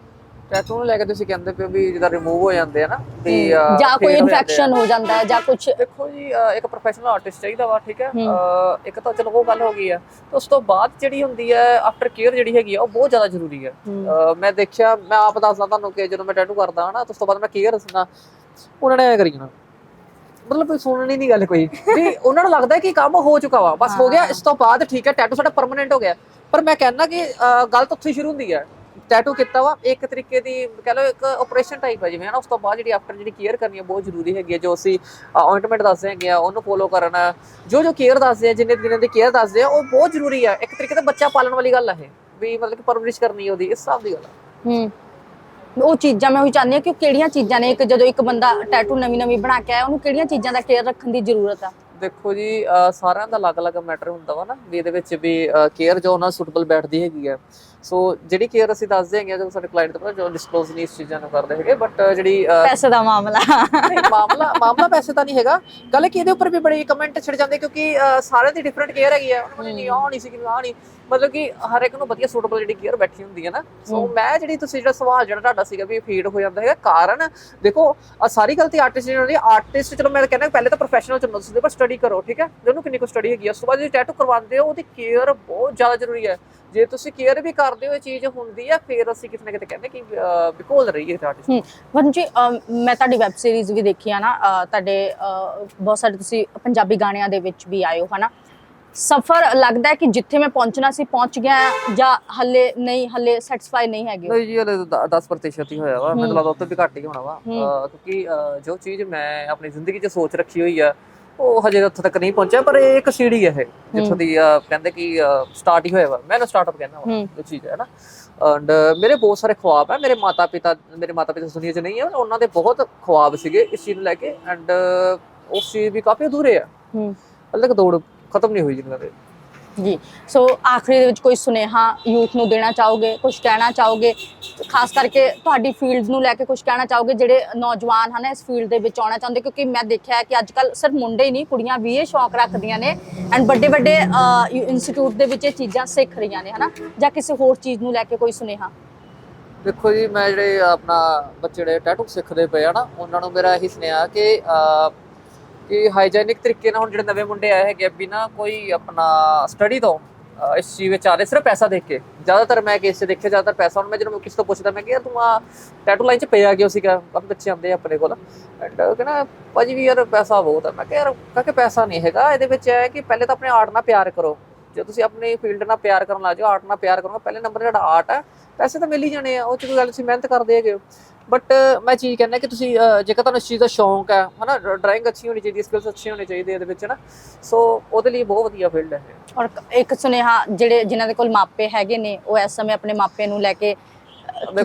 ਟੈਟੂ ਨੂੰ ਲੈ ਕੇ ਤੁਸੀਂ ਕਹਿੰਦੇ ਪਏ ਵੀ ਜਿਹਦਾ ਰਿਮੂਵ ਹੋ ਜਾਂਦੇ ਆ ਨਾ ਵੀ
ਜਾਂ ਕੋਈ
ਹੋ।
ਇਨਫੈਕਸ਼ਨ ਹੋ ਜਾਂਦਾ ਹੈ ਜਾਂ ਕੁਝ
ਦੇਖੋ ਜੀ ਇੱਕ ਪ੍ਰੋਫੈਸ਼ਨਲ ਆਰਟਿਸਟ ਚਾਹੀਦਾ ਵਾ ਠੀਕ ਹੈ?
ਹੂੰ।
ਇੱਕ ਤਾਂ ਚਲੋ ਉਹ ਗੱਲ ਹੋ ਗਈ ਆ ਤੇ ਉਸ ਤੋਂ ਬਾਅਦ ਜਿਹੜੀ ਹੁੰਦੀ ਹੈ ਆਫਟਰ ਕੇਅਰ ਜਿਹੜੀ ਹੈਗੀ ਆ ਉਹ ਬਹੁਤ ਜ਼ਿਆਦਾ ਜ਼ਰੂਰੀ ਹੈ। ਮੈਂ ਦੇਖਿਆ ਮੈਂ ਆਪ ਦੱਸਦਾ ਤੁਹਾਨੂੰ ਕਿ ਜਦੋਂ ਮੈਂ ਟੈਟੂ ਕਰਦਾ ਹਾਂ ਨਾ ਉਸ ਤੋਂ ਬਾਅਦ ਮੈਂ ਕੇਅਰ ਦੱਸਣਾ ਉਹਨਾਂ ਨੇ ਐ ਕਰੀ ਜਾਣਾ। ਮਤਲਬ ਕੋਈ ਸੁਣਨੀ ਨਹੀਂ ਗੱਲ ਕੋਈ। ਵੀ ਉਹਨਾਂ ਨੂੰ ਲੱਗਦਾ ਹੈ ਕਿ ਕੰਮ ਹੋ ਚੁੱਕਾ ਵਾ ਬਸ ਹੋ ਗਿਆ ਇਸ ਤੋਂ ਬਾਅਦ ਠੀਕ ਹੈ ਟੈਟੂ ਸਾਡਾ ਪਰਮਨੈਂਟ ਹੋ ਗਿਆ। ਪਰ ਮੈਂ ਕਹਿੰਦਾ ਕਿ ਅਹ, ਗੱਲ ਤਾਂ ਉੱਥੇ ਹੀ ਸ਼ੁਰੂ ਹੁੰਦੀ ਹੈ। ਟੈਟੂ ਕੀਤਾ ਵਾ। ਇੱਕ ਤਰੀਕੇ ਦੀ ਕਹ ਲਓ ਇੱਕ ਆਪਰੇਸ਼ਨ ਟਾਈਪ ਹੈ ਜਿਵੇਂ ਹੈ ਨਾ ਉਸ ਤੋਂ ਬਾਅਦ ਜਿਹੜੀ ਆਫਟਰ ਜਿਹੜੀ ਕੇਅਰ ਕਰਨੀ ਹੈ ਬਹੁਤ ਜ਼ਰੂਰੀ ਹੈਗੀ ਹੈ ਜੋ ਅਸੀਂ ਅਪਾਇੰਟਮੈਂਟ ਦੱਸਦੇ ਹੈਗੇ ਆ ਉਹਨੂੰ ਫੋਲੋ ਕਰਨਾ। ਜੋ ਜੋ ਕੇਅਰ ਦੱਸਦੇ ਆ ਜਿੰਨੇ ਦਿਨਾਂ ਦੀ ਕੇਅਰ ਦੱਸਦੇ ਆ ਉਹ ਬਹੁਤ ਜ਼ਰੂਰੀ ਆ। ਇੱਕ ਤਰੀਕੇ ਦਾ ਬੱਚਾ ਪਾਲਣ ਵਾਲੀ ਗੱਲ ਆ ਇਹ ਵੀ ਮਤਲਬ ਕਿ ਪਰਵਰਿਸ਼ ਕਰਨੀ ਹੈ ਉਹਦੀ ਇਸ ਹਿਸਾਬ ਦੀ ਗੱਲ ਆ।
ਹੂੰ। ਉਹ ਚੀਜ਼ਾਂ ਮੈਂ ਉਹੀ ਚਾਹੁੰਦੀ ਹਾਂ ਕਿ ਕਿਹੜੀਆਂ ਚੀਜ਼ਾਂ ਨੇ ਇੱਕ ਜਦੋਂ ਇੱਕ ਬੰਦਾ ਟੈਟੂ ਨਵੀਂ ਨਵੀਂ ਬਣਾ ਕੇ ਆਇਆ ਉਹਨੂੰ ਕਿਹੜੀਆਂ ਚੀਜ਼ਾਂ ਦਾ ਕੇਅਰ ਰੱਖਣ ਦੀ ਜ਼ਰੂਰਤ ਆ?
ਦੇਖੋ ਜੀ ਸਾਰਿਆਂ ਦਾ ਅਲੱਗ-ਅਲੱਗ ਮੈਟਰ ਹੁੰਦਾ ਵਾ ਨਾ ਵੀ ਇਹਦੇ ਵਿੱਚ ਵੀ ਕੇਅਰ ਜੋ ਉਹਨਾਂ ਸੁਟੇਬਲ ਬੈਠਦੀ ਹੈਗੀ ਆ। ਸੋ ਜਿਹੜੀ ਕੇਅਰ ਅਸੀਂ ਦੱਸਦੇ ਹੈਗੇ ਜਦੋਂ ਸਾਡੇ ਕਲਾਇੰਟ ਤੋਂ ਜੋ ਡਿਸਕਲੋਜ਼ ਨਹੀਂ ਇਸ ਚੀਜ਼ਾਂ ਨੂੰ ਕਰਦੇ ਹੈਗੇ ਬਟ ਜਿਹੜੀ
ਪੈਸੇ ਦਾ ਮਾਮਲਾ।
ਮਾਮਲਾ ਮਾਮਲਾ ਪੈਸੇ ਦਾ ਨਹੀਂ ਹੈਗਾ। ਗੱਲ ਕਿ ਇਹਦੇ ਉੱਪਰ ਵੀ ਬੜੇ ਕਮੈਂਟ ਛਿੜ ਜਾਂਦੇ ਕਿਉਂਕਿ ਸਾਰਿਆਂ ਦੀ ਡਿਫਰੈਂਟ ਕੇਅਰ ਹੈਗੀ ਆ। ਉਹਨਾਂ ਨੂੰ ਨਹੀਂ ਨਹੀਂ ਸੀ ਕਿ ਨਹੀਂ। ਮਤਲਬ ਕਿ ਹਰ ਇੱਕ ਨੂੰ ਵਧੀਆ ਸੂਟੇਬਲ ਜਿਹੜੀ ਕੇਅਰ ਬੈਠੀ ਹੁੰਦੀ ਹੈ ਨਾ। ਸੋ। ਮੈਂ ਜਿਹੜੀ ਤੁਸੀਂ ਜਿਹੜਾ ਸਵਾਲ ਜਿਹੜਾ ਤੁਹਾਡਾ ਸੀਗਾ ਵੀ ਫੀਡ ਹੋ ਜਾਂਦਾ ਹੈਗਾ ਕਾਰਨ ਦੇਖੋ ਆਹ ਸਾਰੀ ਗਲਤੀ ਆਰਟਿਸਟ ਦੀ ਹੁੰਦੀ ਆਰਟਿਸਟ ਚਲੋ ਮੈਂ ਕਹਿੰਦਾ ਪਹਿਲੇ ਤਾਂ ਪ੍ਰੋਫੈਸ਼ਨਲ ਚੁਣੋ ਤੁਸੀਂ ਪਰ ਸਟੱਡੀ ਕਰੋ ਠੀਕ ਹੈ? ਜਿਹਨੂੰ ਕਿੰਨੀ ਕੋ ਸਟੱਡੀ ਹੈਗੀ ਆ ਉਸ ਤੋਂ ਬਾਅਦ ਜੇ ਟੈਟੂ ਕਰਵਾਉਂਦੇ ਹੋ ਉਹਦੀ ਕੇਅਰ ਬਹੁਤ ਜ਼ਿਆਦਾ ਜ਼ਰੂਰੀ ਹੈ। ਜੇ ਤੁਸੀਂ ਕੇਅਰ ਵੀ ਕਰਦੇ ਹੋ ਇਹ ਚੀਜ਼ ਹੁੰਦੀ ਹੈ ਫਿਰ ਅਸੀਂ ਕਿਤੇ ਨਾ ਕਿਤੇ ਕਹਿੰਦੇ ਕਿ ਬਿਕੋਲ ਰਹੀ ਹੈ ਆਰਟਿਸਟ
ਵਰੁਣ ਜੀ ਮੈਂ ਤੁਹਾਡੀ ਵੈਬ ਸੀਰੀਜ਼ ਵੀ ਦੇਖੀ ਆ ਨਾ ਤੁਹਾਡੇ ਬਹੁਤ ਸਾਰੇ ਤੁਸੀਂ ਪੰਜਾਬੀ ਗਾਣਿਆਂ ਦੇ ਵਿੱਚ ਵੀ ਆਏ ਹੋ ਹਨਾ? ਸਫਰ ਲੱਗਦਾ ਹੈ ਕਿ ਜਿੱਥੇ ਮੈਂ ਪਹੁੰਚਣਾ ਸੀ ਪਹੁੰਚ ਗਿਆ ਜਾਂ ਹੱਲੇ ਨਹੀਂ ਹੱਲੇ ਸੈਟੀਸਫਾਈ ਨਹੀਂ ਹੈਗੇ?
ਨਹੀਂ ਜੀ ਹਲੇ 10% ਹੀ ਹੋਇਆ ਵਾ ਮੈਨੂੰ। ਲੱਗਦਾ ਉੱਤੇ ਵੀ ਘੱਟ ਹੀ ਹੋਣਾ ਵਾ ਕਿਉਂਕਿ ਜੋ ਚੀਜ਼ ਮੈਂ ਆਪਣੀ ਜ਼ਿੰਦਗੀ 'ਚ ਸੋਚ ਰੱਖੀ ਹੋਈ ਆ ਉਹ ਹਜੇ ਉੱਥੇ ਤੱਕ ਨਹੀਂ ਪਹੁੰਚਿਆ ਪਰ ਇਹ ਇੱਕ ਸੀੜੀ ਹੈ ਇਹ ਜਿੱਥੋਂ। ਦੀ ਕਹਿੰਦੇ ਕਿ ਸਟਾਰਟ ਹੀ ਹੋਇਆ ਵਾ ਮੈਂ ਨਾ ਸਟਾਰਟਅਪ ਕਹਿੰਦਾ ਵਾ
ਹੂੰ।
ਜੋ ਚੀਜ਼ ਹੈ ਨਾ ਐਂਡ ਮੇਰੇ ਬਹੁਤ ਸਾਰੇ ਖੁਆਬ ਹੈ ਮੇਰੇ ਮਾਤਾ ਪਿਤਾ ਮੇਰੇ ਮਾਤਾ ਪਿਤਾ ਦੁਨੀਆ 'ਚ ਨਹੀਂ ਹੈ ਉਹਨਾਂ ਦੇ ਬਹੁਤ ਖੁਆਬ ਸੀਗੇ ਇਸ ਚੀਜ਼ ਨੂੰ ਲੈ ਕੇ ਐਂਡ ਉਸ ਚੀਜ਼ ਵੀ ਕਾਫੀ ਅਧੂਰੇ ਆ
ਹੂੰ
ਤੱਕ ਦੌੜ ਖਤਮ ਨਹੀਂ ਹੋਈ ਜਿੰਨਾਂ ਦੇ।
ਜੀ। ਸੋ ਆਖਰੀ ਦੇ ਵਿੱਚ ਕੋਈ ਸੁਨੇਹਾ ਯੂਥ ਨੂੰ ਦੇਣਾ ਚਾਹੋਗੇ ਕੁਝ ਕਹਿਣਾ ਚਾਹੋਗੇ? ਖਾਸ ਕਰਕੇ ਤੁਹਾਡੀ ਫੀਲਡ ਨੂੰ ਲੈ ਕੇ ਕੁਝ ਕਹਿਣਾ ਚਾਹੋਗੇ ਜਿਹੜੇ ਨੌਜਵਾਨ ਹਨ ਇਸ ਫੀਲਡ ਦੇ ਵਿੱਚ ਆਉਣਾ ਚਾਹੁੰਦੇ? ਕਿਉਂਕਿ ਮੈਂ ਦੇਖਿਆ ਹੈ ਕਿ ਅੱਜ ਕੱਲ ਸਿਰਫ ਮੁੰਡੇ ਹੀ ਨਹੀਂ ਕੁੜੀਆਂ ਵੀ ਇਹ ਸ਼ੌਕ ਰੱਖਦੀਆਂ ਨੇ ਐਂਡ ਵੱਡੇ ਵੱਡੇ ਇੰਸਟੀਚਿਊਟ ਦੇ ਵਿੱਚ ਇਹ ਚੀਜ਼ਾਂ ਸਿੱਖ ਰਹੀਆਂ ਨੇ ਹਨਾ? ਜਾਂ ਕਿਸੇ ਹੋਰ ਚੀਜ਼ ਨੂੰ ਲੈ ਕੇ ਕੋਈ ਸੁਨੇਹਾ?
ਦੇਖੋ ਜੀ ਮੈਂ ਜਿਹੜੇ ਆਪਣਾ ਬੱਚੇ ਜਿਹੜੇ ਟੈਟੂ ਸਿੱਖਦੇ ਪਏ ਆ ਨਾ ਉਹਨਾਂ ਨੂੰ ਮੇਰਾ ਇਹੀ ਸੁਨੇਹਾ ਕਿ ਕਿ ਹਾਈਜੈਨਿਕ ਤਰੀਕੇ ਨਾਲ ਹੁਣ ਜਿਹੜੇ ਨਵੇਂ ਮੁੰਡੇ ਆਏ ਹੈਗੇ ਬਿਨਾ ਕੋਈ ਆਪਣਾ ਸਟੱਡੀ ਤੋਂ ਇਸ ਚੀਜ਼ ਵਿੱਚ ਆ ਰਹੇ, ਸਿਰਫ ਪੈਸਾ ਦੇਖ ਕੇ। ਜ਼ਿਆਦਾਤਰ ਮੈਂ ਕੇਸ 'ਚ ਦੇਖਿਆ, ਜ਼ਿਆਦਾਤਰ ਪੈਸਾ, ਹੁਣ ਮੈਂ ਜਦੋਂ ਕਿਸੇ ਤੋਂ ਪੁੱਛਦਾ, ਮੈਂ ਕਿ ਯਾਰ, ਤੂੰ ਆ ਟੈਟੂ ਲਾਈਨ 'ਚ ਪਿਆ ਕਿਉਂ ਸੀਗਾ? ਕਾਫੀ ਬੱਚੇ ਆਉਂਦੇ ਆ ਆਪਣੇ ਕੋਲ। ਐਂਡ ਕਹਿੰਦਾ, ਭਾਜੀ ਵੀ ਯਾਰ, ਪੈਸਾ ਬਹੁਤ ਹੈ ਮੈਂ ਕਿਹਾ, ਯਾਰ, ਕਾਕੇ, ਪੈਸਾ ਨਹੀਂ ਹੈਗਾ। ਇਹਦੇ ਵਿੱਚ ਇਹ ਹੈ ਕਿ ਪਹਿਲੇ ਤਾਂ ਆਪਣੇ ਆਰਟ ਨਾਲ ਪਿਆਰ ਕਰੋ। ਜੇ ਤੁਸੀਂ ਆਪਣੇ ਫੀਲਡ ਨਾਲ ਪਿਆਰ ਕਰਨ ਲੱਗ ਜਾਓ ਆਰਟ ਨਾਲ ਪਿਆਰ ਕਰੋਗੇ, ਪਹਿਲੇ ਨੰਬਰ ਜਿਹੜਾ ਆਰਟ ਹੈ ਪੈਸੇ ਤਾਂ ਮਿਲ ਹੀ ਜਾਣੇ ਆ। ਉਹ ਚ ਕੋਈ ਗੱਲ ਤੁਸੀਂ ਮਿਹਨਤ ਕਰਦੇ ਹੈਗੇ ਬਟ ਮੈਂ ਚੀਜ਼ ਕਹਿੰਦਾ ਕਿ ਤੁਸੀਂ ਜੇਕਰ ਤੁਹਾਨੂੰ ਇਸ ਚੀਜ਼ ਦਾ ਸ਼ੌਂਕ ਹੈ ਹਨਾ ਡਰਾਇੰਗ ਅੱਛੀ ਹੋਣੀ ਚਾਹੀਦੀ ਸਕਿੱਲਸ ਅੱਛੀ ਹੋਣੀ ਚਾਹੀਦੀ ਇਹਦੇ ਵਿੱਚ ਨਾ ਸੋ ਉਹਦੇ ਲਈ ਬਹੁਤ ਵਧੀਆ ਫੀਲਡ ਹੈ।
ਔਰ ਇੱਕ ਸੁਨੇਹਾ ਜਿਹੜੇ ਜਿਨ੍ਹਾਂ ਦੇ ਕੋਲ ਮਾਪੇ ਹੈਗੇ ਨੇ ਉਹ ਇਸ ਸਮੇਂ ਆਪਣੇ ਮਾਪੇ ਨੂੰ ਲੈ ਕੇ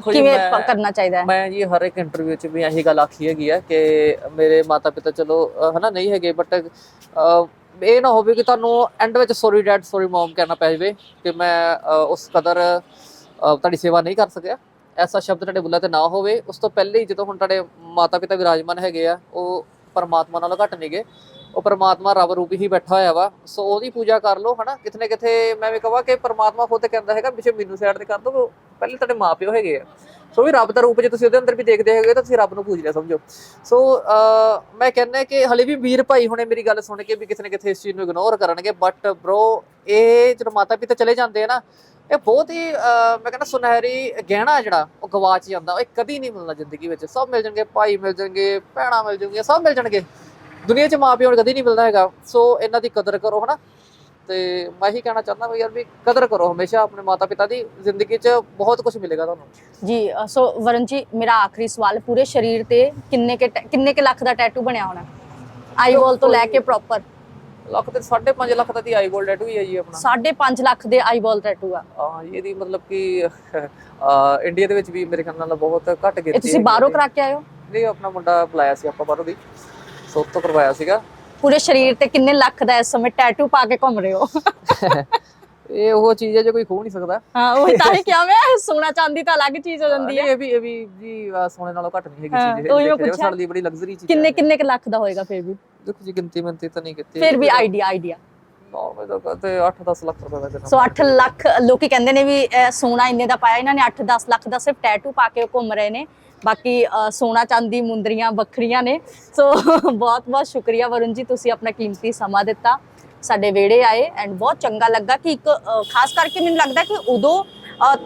ਕਿਵੇਂ ਕਰਨਾ ਚਾਹੀਦਾ ਹੈ
ਮੈਂ ਜੀ ਹਰ ਇੱਕ ਇੰਟਰਵਿਊ 'ਚ ਵੀ ਇਹੀ ਗੱਲ ਆਖੀ ਹੈਗੀ ਆ ਕਿ ਮੇਰੇ ਮਾਤਾ ਪਿਤਾ ਚਲੋ ਹਨਾ ਨਹੀਂ ਹੈਗੇ ਬਟ ਇਹ ਨਾ ਹੋਵੇ ਕਿ ਤੁਹਾਨੂੰ ਐਂਡ ਵਿੱਚ ਸੌਰੀ ਡੈਡ ਸੌਰੀ ਮਮ ਕਹਿਣਾ ਪੈ ਜਾਵੇ ਕਿ ਮੈਂ ਉਸ ਕਦਰ ਤੁਹਾਡੀ ਸੇਵਾ ਨਹੀਂ ਕਰ ਸਕਿਆ ਐਸਾ ਸ਼ਬਦ ਤੁਹਾਡੇ ਬੁੱਲਾਂ ਤੇ ਨਾ ਹੋਵੇ। ਉਸ ਤੋਂ ਪਹਿਲੇ ਹੀ ਜਦੋਂ ਹੁਣ ਤੁਹਾਡੇ ਮਾਤਾ ਪਿਤਾ ਵਿਰਾਜਮਾਨ ਹੈਗੇ ਆ ਉਹ ਪਰਮਾਤਮਾ ਨਾਲੋਂ ਘੱਟ ਨਹੀਂਗੇ ਉਹ ਪਰਮਾਤਮਾ ਰੱਬ ਰੂਪ ਹੀ ਬੈਠਾ ਹੋਇਆ ਵਾ। ਸੋ ਉਹਦੀ ਪੂਜਾ ਕਰ ਲਓ ਹਨਾ? ਕਿਤੇ ਨਾ ਕਿਤੇ ਮੈਂ ਵੀ ਕਹਾਂ ਕਿ ਪਰਮਾਤਮਾ ਖੁਦ ਕਹਿੰਦਾ ਹੈਗਾ ਪਿੱਛੇ ਮੈਨੂੰ ਸਾਈਡ ਤੇ ਕਰ ਦੋ। ਪਹਿਲੇ ਤੁਹਾਡੇ ਮਾਪਿਓ ਹੈਗੇ ਆ। ਸੋ ਵੀ ਰੱਬ ਦਾ ਰੂਪ ਜੇ ਤੁਸੀਂ ਉਹਦੇ ਅੰਦਰ ਵੀ ਦੇਖਦੇ ਹੈਗੇ ਤਾਂ ਤੁਸੀਂ ਰੱਬ ਨੂੰ ਪੂਜ ਲਿਆ ਸਮਝੋ। ਸੋ ਅਹ, ਮੈਂ ਕਹਿੰਦਾ ਕਿ ਹਲੇ ਵੀ ਵੀਰ ਭਾਈ ਹੁਣੇ ਮੇਰੀ ਗੱਲ ਸੁਣ ਕੇ ਵੀ ਕਿਤੇ ਨਾ ਕਿਤੇ ਇਸ ਚੀਜ਼ ਨੂੰ ਇਗਨੋਰ ਕਰਨਗੇ। ਬਟ ਬ్రో ਇਹ ਜਦੋਂ ਮਾਤਾ ਪਿਤਾ ਚਲੇ ਜਾਂਦੇ ਆ ਨਾ ਇਹ ਬਹੁਤ ਹੀ ਮੈਂ ਕਹਿੰਦਾ ਸੁਨਹਿਰੀ ਗਹਿਣਾ ਜਿਹੜਾ, ਉਹ ਗਵਾਚ ਜਾਂਦਾ, ਉਹ ਕਦੀ ਨਹੀਂ ਮਿਲਣਾ ਜ਼ਿੰਦਗੀ ਵਿੱਚ। ਸਭ ਮਿਲ ਜਾਣਗੇ, ਭਾਈ ਮਿਲ ਜਾਣਗੇ, ਭੈਣਾਂ ਮਿਲ ਜਾਣਗੀਆਂ, ਸਭ ਮਿਲ ਜਾਣਗੇ। ਦੁਨੀਆ 'ਚ ਮਾਪਿਆਂ ਨੂੰ ਕਦੀ ਨਹੀਂ ਮਿਲਦਾ ਹੈਗਾ। ਸੋ ਇਹਨਾਂ ਦੀ ਕਦਰ ਕਰੋ, ਹਨਾ? ਤੇ ਮੈਂ ਹੀ ਕਹਿਣਾ ਚਾਹੁੰਦਾ ਵੀ ਯਾਰ ਵੀ ਕਦਰ ਕਰੋ ਹਮੇਸ਼ਾ ਆਪਣੇ ਮਾਤਾ ਪਿਤਾ ਦੀ। ਜ਼ਿੰਦਗੀ 'ਚ ਬਹੁਤ ਕੁਝ ਮਿਲੇਗਾ ਤੁਹਾਨੂੰ।
ਜੀ ਸੋ ਵਰਨ ਜੀ, ਮੇਰਾ ਆਖਰੀ ਸਵਾਲ, ਪੂਰੇ ਸਰੀਰ ਤੇ ਕਿੰਨੇ ਕੇ ਕਿੰਨੇ ਕੇ ਲੱਖ ਦਾ ਟੈਟੂ ਬਣਿਆ ਹੋਣਾ? ਆਈਬੋਲ ਤੋਂ ਲੈ ਕੇ ਪ੍ਰੋਪਰ
ਲੱਖ ਤੇ 5.5 ਲੱਖ ਦਾ ਦੀ ਆਈ ਗੋਲਡ ਟੈਟੂ ਹੀ ਹੈ ਜੀ ਆਪਣਾ।
5.5 ਲੱਖ ਦੇ ਆਈਬੋਲ ਟੈਟੂ ਆ।
ਹਾਂ ਇਹਦੀ ਮਤਲਬ ਕਿ ਇੰਡੀਆ ਦੇ ਵਿੱਚ ਵੀ ਮੇਰੇ ਖਿਆਲ ਨਾਲ ਬਹੁਤ ਘੱਟ ਗਿਣਤੀ
ਇਹ ਤੁਸੀਂ ਬਾਹਰੋਂ। ਕਰਾ ਕੇ ਆਏ ਹੋ?
ਨਹੀਂ ਆਪਣਾ ਮੁੰਡਾ ਬੁਲਾਇਆ ਸੀ ਆਪਾਂ ਬਾਹਰੋਂ ਦੀ। ਸੋ ਉੱਥੋਂ ਕਰਵਾਇਆ ਸੀਗਾ।
ਪੂਰੇ ਸਰੀਰ ਤੇ ਕਿੰਨੇ ਲੱਖ ਦਾ ਇਸ ਸਮੇਂ ਟੈਟੂ ਪਾ ਕੇ ਘੁੰਮ ਰਹੇ ਹੋ?
ਇਹ ਉਹ ਚੀਜ਼ ਹੈ ਜੋ ਕੋਈ ਖੋ ਨਹੀਂ ਸਕਦਾ।
ਹਾਂ ਉਹ ਤਾਂ ਹੀ ਕਿਹਾ ਮੈਂ ਸੋਨਾ ਚਾਂਦੀ ਤਾਂ ਅਲੱਗ ਚੀਜ਼ ਹੋ ਜਾਂਦੀ ਹੈ
ਇਹ ਵੀ ਇਹ ਵੀ ਜੀ ਸੋਨੇ ਨਾਲੋਂ ਘੱਟ ਨਹੀਂ ਹੈਗੀ ਚੀਜ਼
ਪੁੱਛਿਆ।
ਸਾਡੇ ਲਈ ਬੜੀ ਲਗਜ਼ਰੀ ਚੀਜ਼
ਕਿੰਨੇ
ਹੈ।
ਕਿੰਨੇ ਕੁ ਲੱਖ ਦਾ ਹੋਏਗਾ ਫਿਰ ਵੀ?
ਦੇਖੋ ਜੀ ਗਿਣਤੀ ਮੰਤੀ ਤਾਂ ਨਹੀਂ ਕੀਤੀ।
ਫਿਰ ਵੀ ਆਈਡੀਆ ਆਈਡੀਆ
ਨਾਰਮਲ ਤਾਂ ਕਹਿੰਦੇ 8-10 ਲੱਖ ਰੁਪਏ ਦਾ ਦੇਣਾ
ਸੋ 8 ਲੱਖ ਲੋਕੀ ਕਹਿੰਦੇ ਨੇ ਵੀ ਇਹ ਸੋਨਾ ਇੰਨੇ ਦਾ ਪਾਇਆ ਇਹਨਾਂ ਨੇ 8-10 ਲੱਖ ਦਾ ਸਿਰਫ ਟੈਟੂ ਪਾ ਕੇ ਘੁੰਮ ਰਹੇ ਨੇ। ਬਾਕੀ ਸੋਨਾ ਚਾਂਦੀ ਮੁੰਦਰੀਆਂ ਵੱਖਰੀਆਂ ਨੇ। ਸੋ ਬਹੁਤ ਬਹੁਤ ਸ਼ੁਕਰੀਆ ਵਰੁਣ ਜੀ ਤੁਸੀਂ ਆਪਣਾ ਕੀਮਤੀ ਸਮਾਂ ਦਿੱਤਾ। ਸਾਡੇ ਵਿਹੜੇ ਆਏ ਐਂਡ ਬਹੁਤ ਚੰਗਾ ਲੱਗਾ ਕਿ ਇੱਕ ਖਾਸ ਕਰਕੇ ਮੈਨੂੰ ਲੱਗਦਾ ਕਿ ਉਦੋਂ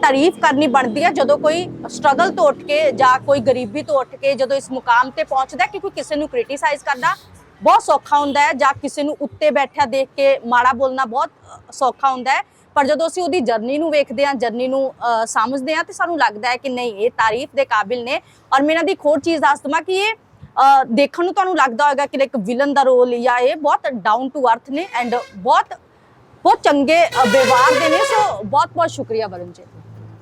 ਤਾਰੀਫ ਕਰਨੀ ਬਣਦੀ ਹੈ ਜਦੋਂ ਕੋਈ ਸਟਰਗਲ ਤੋਂ ਉੱਠ ਕੇ ਜਾਂ ਕੋਈ ਗਰੀਬੀ ਤੋਂ ਉੱਠ ਕੇ ਜਦੋਂ ਇਸ ਮੁਕਾਮ ਤੇ ਪਹੁੰਚਦਾ ਕਿ ਕੋਈ ਕਿਸੇ ਨੂੰ ਕ੍ਰਿਟਿਸਾਈਜ਼ ਕਰਦਾ, ਬਹੁਤ ਸੌਖਾ ਹੁੰਦਾ ਹੈ ਜਾਂ ਕਿਸੇ ਨੂੰ ਉੱਤੇ ਬੈਠਿਆ ਦੇਖ ਕੇ ਮਾੜਾ ਬੋਲਣਾ ਬਹੁਤ ਸੌਖਾ ਹੁੰਦਾ ਹੈ। ਪਰ ਜਦੋਂ ਅਸੀਂ ਉਹਦੀ ਜਰਨੀ ਨੂੰ ਵੇਖਦੇ ਹਾਂ ਜਰਨੀ ਨੂੰ ਸਮਝਦੇ ਹਾਂ ਤੇ ਸਾਨੂੰ ਲੱਗਦਾ ਹੈ ਕਿ ਨਹੀਂ, ਇਹ ਤਾਰੀਫ ਦੇ ਕਾਬਿਲ ਨੇ। ਔਰ ਮੈਂ ਇਹਨਾਂ ਦੀ ਇੱਕ ਹੋਰ ਚੀਜ਼ ਦੱਸ ਦਵਾਂ ਕਿ ਇਹ ਦੇਖਣ ਨੂੰ ਤੁਹਾਨੂੰ ਲੱਗਦਾ ਹੋਵੇਗਾ ਕਿ ਇੱਕ ਵਿਲਨ ਦਾ ਰੋਲ ਜਾਂ ਇਹ। ਬਹੁਤ ਡਾਊਨ ਟੂ ਅਰਥ ਨੇ ਐਂਡ ਬਹੁਤ ਬਹੁਤ ਚੰਗੇ ਵਿਵਹਾਰ ਦੇ ਨੇ। ਸੋ ਬਹੁਤ ਬਹੁਤ ਸ਼ੁਕਰੀਆ, ਵਰੁਣ ਜੀ।